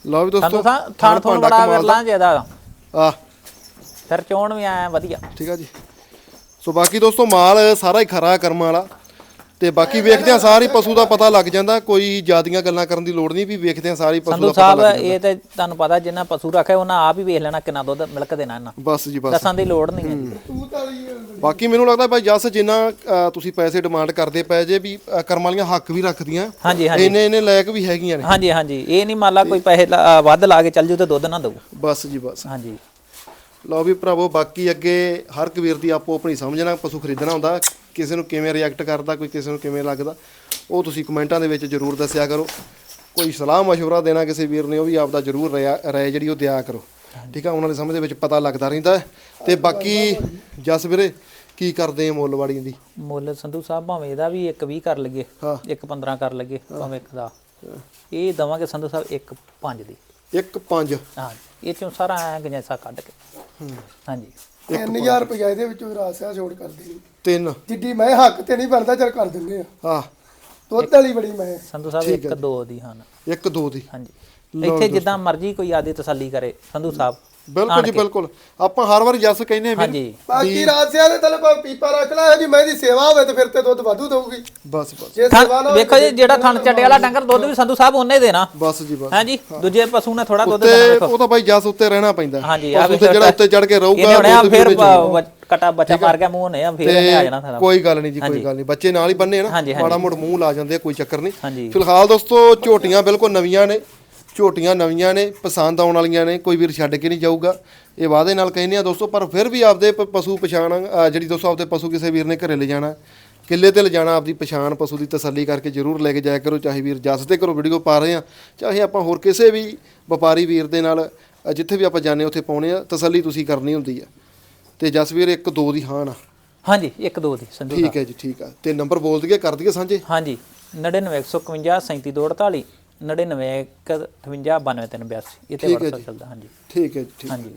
ਲਓ ਵੀ ਦੋਸਤੋ ਸੰਧੂ ਸਾਹਿਬ ਥਾਣ ਥੋਣ ਬੜਾ ਵਿਰਲਾ ਜਿਹਦਾ ਆ ਫਿਰ ਚੋਣ ਵੀ ਆਇਆ ਵਧੀਆ। ਠੀਕ ਆ ਜੀ। ਸੋ ਬਾਕੀ ਦੋਸਤੋ ਮਾਲ ਸਾਰਾ ਹੀ ਖਰਾ ਕਰਮਾਂ ਵਾਲਾ। ਤੇ ਬਾਕੀ ਵੇਖਦੇ ਆ ਸਾਰੀ ਪਸ਼ੂ ਦਾ ਪਤਾ ਲੱਗ ਜਾਂਦਾ ਕੋਈ ਜ਼ਿਆਦੀਆਂ ਗੱਲਾਂ ਕਰਨ ਦੀ ਲੋੜ ਨਹੀਂ ਵੀ ਵੇਖਦੇ ਆ ਸਾਰੀ ਪਸ਼ੂ ਸੰਧੂ ਦਾ ਪਤਾ ਸਾਹਿਬ ਲੱਗ ਇਹ ਤੇ ਤੁਹਾਨੂੰ ਪਤਾ ਜਿੰਨਾ ਪਸ਼ੂ ਰੱਖਿਆ ਉਹਨਾਂ ਆਪ ਹੀ ਵੇਖ ਲੈਣਾ ਕਿੰਨਾ ਦੁੱਧ ਮਿਲਕ ਦੇਣਾ ਇਹਨਾਂ ਬਸ ਜੀ ਬਸ। ਦੱਸਾਂ ਦੀ ਲੋੜ ਨਹੀਂ ਹੈ। ਬਾਕੀ ਮੈਨੂੰ ਲੱਗਦਾ ਭਾਈ ਜਸ ਜਿੰਨਾ ਅ, ਤੁਸੀਂ ਪੈਸੇ ਡਿਮਾਂਡ ਕਰਦੇ ਪਏ ਜੇ ਵੀ ਅ, ਕਰਮ ਵਾਲੀਆਂ ਹੱਕ ਵੀ ਰੱਖਦੀਆਂ ਹਾਂਜੀ ਹਾਂਜੀ। ਇੰਨੇ ਇੰਨੇ ਲਾਇਕ ਵੀ ਹੈਗੀਆਂ ਨੇ। ਹਾਂਜੀ ਹਾਂਜੀ। ਇਹ ਨਹੀਂ ਮੰਨ ਲਾ ਕੋਈ ਪੈਸੇ ਲਾ- ਵੱਧ ਲਾ ਕੇ ਚੱਲ ਜੂ ਤੇ ਦੁੱਧ ਨਾ ਦਊ। ਬਸ ਜੀ ਬਸ। ਹਾਂਜੀ। ਲਓ ਵੀ ਭਰਾਵੋ ਬਾਕੀ ਅੱਗੇ ਹਰ ਇੱਕ ਵੀਰ ਦੀ ਆਪੋ ਆਪਣੀ ਸਮਝਣਾ ਪਸ਼ੂ ਖਰੀਦਣਾ ਹੁੰਦਾ। ਕਿਸੇ ਨੂੰ ਕਿਵੇਂ ਰਿਐਕਟ ਕਰਦਾ ਕੋਈ ਕਿਸੇ ਨੂੰ ਕਿਵੇਂ ਲੱਗਦਾ ਉਹ ਤੁਸੀਂ ਕਮੈਂਟਾਂ ਦੇ ਵਿੱਚ ਜਰੂਰ ਦੱਸਿਆ ਕਰੋ ਕੋਈ ਸਲਾਹ مشورہ ਦੇਣਾ ਕਿਸੇ ਵੀਰ ਨੇ ਉਹ ਵੀ ਆਪਦਾ ਜਰੂਰ ਰਾਏ ਜਿਹੜੀ ਉਹ ਦਿਆ ਕਰੋ ਠੀਕ ਆ ਉਹਨਾਂ ਦੀ ਸਮਝ ਦੇ ਵਿੱਚ ਪਤਾ ਲੱਗਦਾ ਰਹਿੰਦਾ ਹੈ। ਤੇ ਬਾਕੀ ਜਸ ਵੀਰੇ ਕੀ ਕਰਦੇ ਆ ਮੁੱਲਵਾੜੀ ਦੀ ਮੁੱਲ ਸੰਧੂ ਸਾਹਿਬ ਭਾਵੇਂ ਇਹਦਾ ਵੀ ਇੱਕ 20 ਕਰ ਲਈਏ ਹਾਂ। ਇੱਕ 15 ਕਰ ਲਈਏ ਭਾਵੇਂ ਇੱਕ ਦਾ ਇਹ ਦਵਾਂਗੇ ਸੰਧੂ ਸਾਹਿਬ ਇੱਕ 5 ਦੀ 1 5 ਹਾਂ ਇਹ ਚੋਂ ਸਾਰਾ ਐ ਗੰਜੈਸਾ ਕੱਢ ਕੇ ਹਾਂਜੀ 3000 ਰੁਪਏ ਇਹਦੇ ਵਿੱਚੋਂ ਰਾਸਿਆ ਛੋੜ ਕਰ ਦੇਣੀ 3 ਜਿੱਡੀ ਮੈਂ ਹੱਕ ਤੇ ਨਹੀਂ ਬਣਦਾ ਚਲ ਕਰ ਦਿੰਦੇ ਆ। ਆ ਦੁੱਧ ਵਾਲੀ ਬੜੀ ਮੈਂ। ਸੰਧੂ ਸਾਹਿਬ ਇੱਕ ਦੋ ਦੀ ਹਨ। 1 2 ਦੀ। ਹਾਂਜੀ। ਇੱਥੇ ਜਿੱਦਾਂ ਮਰਜ਼ੀ ਕੋਈ ਆਦੀ ਤਸੱਲੀ ਕਰੇ ਸੰਧੂ ਸਾਹਿਬ। ਬਿਲਕੁਲ ਜੀ ਬਿਲਕੁਲ। ਆਪਾਂ ਹਰ ਵਾਰ ਜਸ ਕਹਿੰਦੇ ਆ ਹਾਂਜੀ। ਬਾਕੀ ਰਾਸਿਆ ਦੇ ਥੱਲੇ ਭਾਵੇਂ ਪੀਪਾ ਰੱਖ ਲੈ ਜੀ ਮੈਂ ਦੀ ਸੇਵਾ ਹੋਵੇ ਤੇ ਫਿਰ ਤੇ ਦੁੱਧ ਵਾਧੂ ਦਊਗੀ। ਬਸ ਬਸ। ਜੇ ਥਣ- ਸੇਵਾ ਨਾ ਹੋਵੇ ਵੇਖੋ ਜੀ ਜਿਹੜਾ ਥਣ ਚੱਡੇ ਵਾਲਾ ਡੰਗਰ ਦੁੱਧ ਵੀ ਸੰਧੂ ਸਾਹਿਬ ਉਹਨੇ ਦੇਣਾ। ਬਸ ਜੀ ਬਸ। ਹਾਂਜੀ ਦੂਜੇ ਪਸ਼ੂ ਨੇ ਥੋੜਾ ਦੁੱਧ ਦੇਣਾ ਵੇਖੋ। ਉਹ ਤਾਂ ਬਾਈ ਜਸ ਉੱਤੇ ਰਹਿਣਾ ਪੈਂਦਾ। ਹਾਂਜੀ ਆ ਉੱਤੇ ਜਿਹੜਾ ਉੱਤੇ ਚੜ ਕੇ ਰਹੂਗਾ ਫਿਰ ਕਟਾ ਬੱਚਾ ਮਾਰ ਗਿਆ ਮੂੰਹ ਨੇ ਆ ਫਿਰ ਇਹਨੇ ਆ ਜਾਣਾ ਸਾਰਾ। ਕੋਈ ਗੱਲ ਨਹੀਂ ਜੀ ਕੋਈ ਗੱਲ ਨਹੀਂ। ਬੱਚੇ ਨਾਲ ਹੀ ਬੰਨੇ ਨਾ। ਮਾੜਾ ਮੋੜ ਮੂੰਹ ਲਾ ਜਾਂਦੇ ਕੋਈ ਚੱਕਰ ਨਹੀਂ। ਫਿਲਹਾਲ ਦੋਸਤੋ ਝੋਟੀਆਂ ਬਿਲਕੁਲ ਨਵੀਆਂ ਨੇ। ਝੋਟੀਆਂ ਨਵੀਆਂ ਨੇ ਪਸੰਦ ਆਉਣ ਵਾਲੀਆਂ ਨੇ ਕੋਈ ਵੀਰ ਛੱਡ ਕੇ ਨਹੀਂ ਜਾਊਗਾ। ਇਹ ਵਾਅਦੇ ਨਾਲ ਕਹਿੰਦੇ ਆ ਦੋਸਤੋ ਪਰ ਫਿਰ ਵੀ ਆਪਦੇ ਪਸ਼ੂ ਪਛਾਣ ਜਿਹੜੀ ਦੋਸਤੋ ਆਪਦੇ ਪਸ਼ੂ ਕਿਸੇ ਵੀਰ ਨੇ ਘਰੇ ਲੈ ਜਾਣਾ ਕਿੱਲੇ ਤੇ ਲਿਜਾਣਾ ਆਪਦੀ ਪਛਾਣ ਪਸ਼ੂ ਦੀ ਤਸੱਲੀ ਕਰਕੇ ਜ਼ਰੂਰ ਲੈ ਕੇ ਜਾਇਆ ਕਰੋ ਚਾਹੇ ਵੀਰ ਜਸ ਤੇ ਕਰੋ ਵੀਡੀਓ ਪਾ ਰਹੇ ਆ ਚਾਹੇ ਆਪਾਂ ਹੋਰ ਕਿਸੇ ਵੀ ਵਪਾਰੀ ਵੀਰ ਦੇ ਨਾਲ ਜਿੱਥੇ ਵੀ ਆਪਾਂ ਜਾਂਦੇ ਉੱਥੇ ਪਾਉਣੇ ਆ ਤਸੱਲੀ ਤੁਸੀਂ ਕਰਨੀ ਹੁੰਦੀ ਆ। ਤੇ ਜਸਵੀਰ ਇੱਕ ਦੋ ਦੀ ਹਾਂ ਨਾ। ਹਾਂਜੀ ਇੱਕ ਦੋ ਦੀ ਸੰਧੂ ਠੀਕ ਹੈ ਜੀ ਠੀਕ ਆ। ਤੇ ਨੰਬਰ ਬੋਲ ਦਈਏ ਕਰ ਦਈਏ ਸਾਂਝੇ? ਹਾਂਜੀ 99151 3748 99158 ਇਹ ਤੇ ਠੀਕ ਹੈ WhatsApp ਜੀ। ਚੱਲਦਾ ਹਾਂਜੀ। ਠੀਕ ਹੈ ਜੀ ਠੀਕ ਹਾਂਜੀ।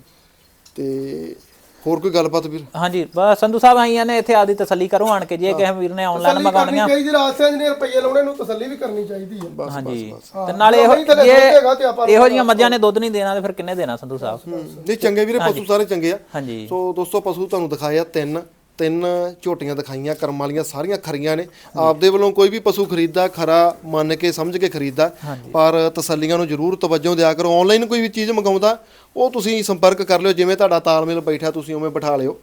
ਤੇ ਹੋਰ ਕੋਈ ਗੱਲਬਾਤ ਵੀਰ? ਹਾਂਜੀ ਬਸ ਸੰਧੂ ਸਾਹਿਬ ਆਈਆਂ ਨੇ ਇੱਥੇ ਆਦੀ ਤਸੱਲੀ ਕਰੋ ਆਣ ਕੇ ਜੇ ਕਿਸੇ ਵੀਰ ਨੇ ਆਨਲਾਈਨ ਤਸੱਲੀ ਕਰਨੀ ਮੰਗਾਉਣੀਆਂ ਚਾਹੀਦੀ ਰਾਸਿਆ ਨੇ ਰੁਪਏ ਲਾਉਣੇ ਨੂੰ ਤਸੱਲੀ ਵੀ ਕਰਨੀ ਚਾਹੀਦੀ ਹੈ। ਹਾਂਜੀ। ਤੇ ਨਾਲੇ ਇਹੋ ਦੁੱਧ ਹੈਗਾ ਤੇ ਆਪਾਂ ਨੂੰ ਇਹੋ ਜੀਆਂ ਮੱਝਾਂ ਨੇ ਦੁੱਧ ਨਹੀਂ ਦੇਣਾ ਤੇ ਫਿਰ ਕਿੰਨੇ ਦੇਣਾ ਸੰਧੂ ਸਾਹਿਬ? ਨਹੀਂ ਚੰਗੇ ਵੀਰੇ ਪਸ਼ੂ ਸਾਰੇ ਚੰਗੇ ਆ। ਹਾਂਜੀ। ਸੋ ਦੋਸਤੋ ਪਸ਼ੂ ਤੁਹਾਨੂੰ ਦਿਖਾਏ ਆ ਤਿੰਨ ਤਿੰਨ ਝੋਟੀਆਂ ਦਿਖਾਈਆਂ ਕਰਮ ਵਾਲੀਆਂ ਸਾਰੀਆਂ ਖਰੀਆਂ ਨੇ। ਆਪਦੇ ਵੱਲੋਂ ਕੋਈ ਵੀ ਪਸ਼ੂ ਖਰੀਦਦਾ ਖਰਾ ਮੰਨ ਕੇ ਸਮਝ ਕੇ ਖਰੀਦਦਾ ਪਰ ਤਸੱਲੀਆਂ ਨੂੰ ਜ਼ਰੂਰ ਤਵੱਜੋ ਦਿਆ ਕਰੋ। ਆਨਲਾਈਨ ਕੋਈ ਵੀ ਚੀਜ਼ ਮੰਗਾਉਂਦਾ ਉਹ ਤੁਸੀਂ ਸੰਪਰਕ ਕਰ ਲਿਓ। ਜਿਵੇਂ ਤੁਹਾਡਾ ਤਾਲਮੇਲ ਬੈਠਾ ਤੁਸੀਂ ਉਵੇਂ ਬਿਠਾ ਲਿਓ।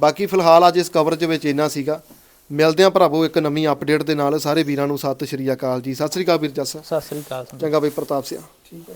ਬਾਕੀ ਫਿਲਹਾਲ ਅੱਜ ਇਸ ਕਵਰੇਜ ਵਿੱਚ ਇੰਨਾ ਸੀਗਾ। ਮਿਲਦੇ ਆਂ ਭਰਾਵੋ ਇੱਕ ਨਵੀਂ ਅਪਡੇਟ ਦੇ ਨਾਲ। ਸਾਰੇ ਵੀਰਾਂ ਨੂੰ ਸਤਿ ਸ਼੍ਰੀ ਅਕਾਲ ਜੀ। ਸਤਿ ਸ਼੍ਰੀ ਅਕਾਲ ਵੀਰ ਜੱਸ। ਸਤਿ ਸ੍ਰੀ ਅਕਾਲ। ਚੰਗਾ ਬਈ ਪ੍ਰਤਾਪ ਸਿਆ। ਠੀਕ ਹੈ।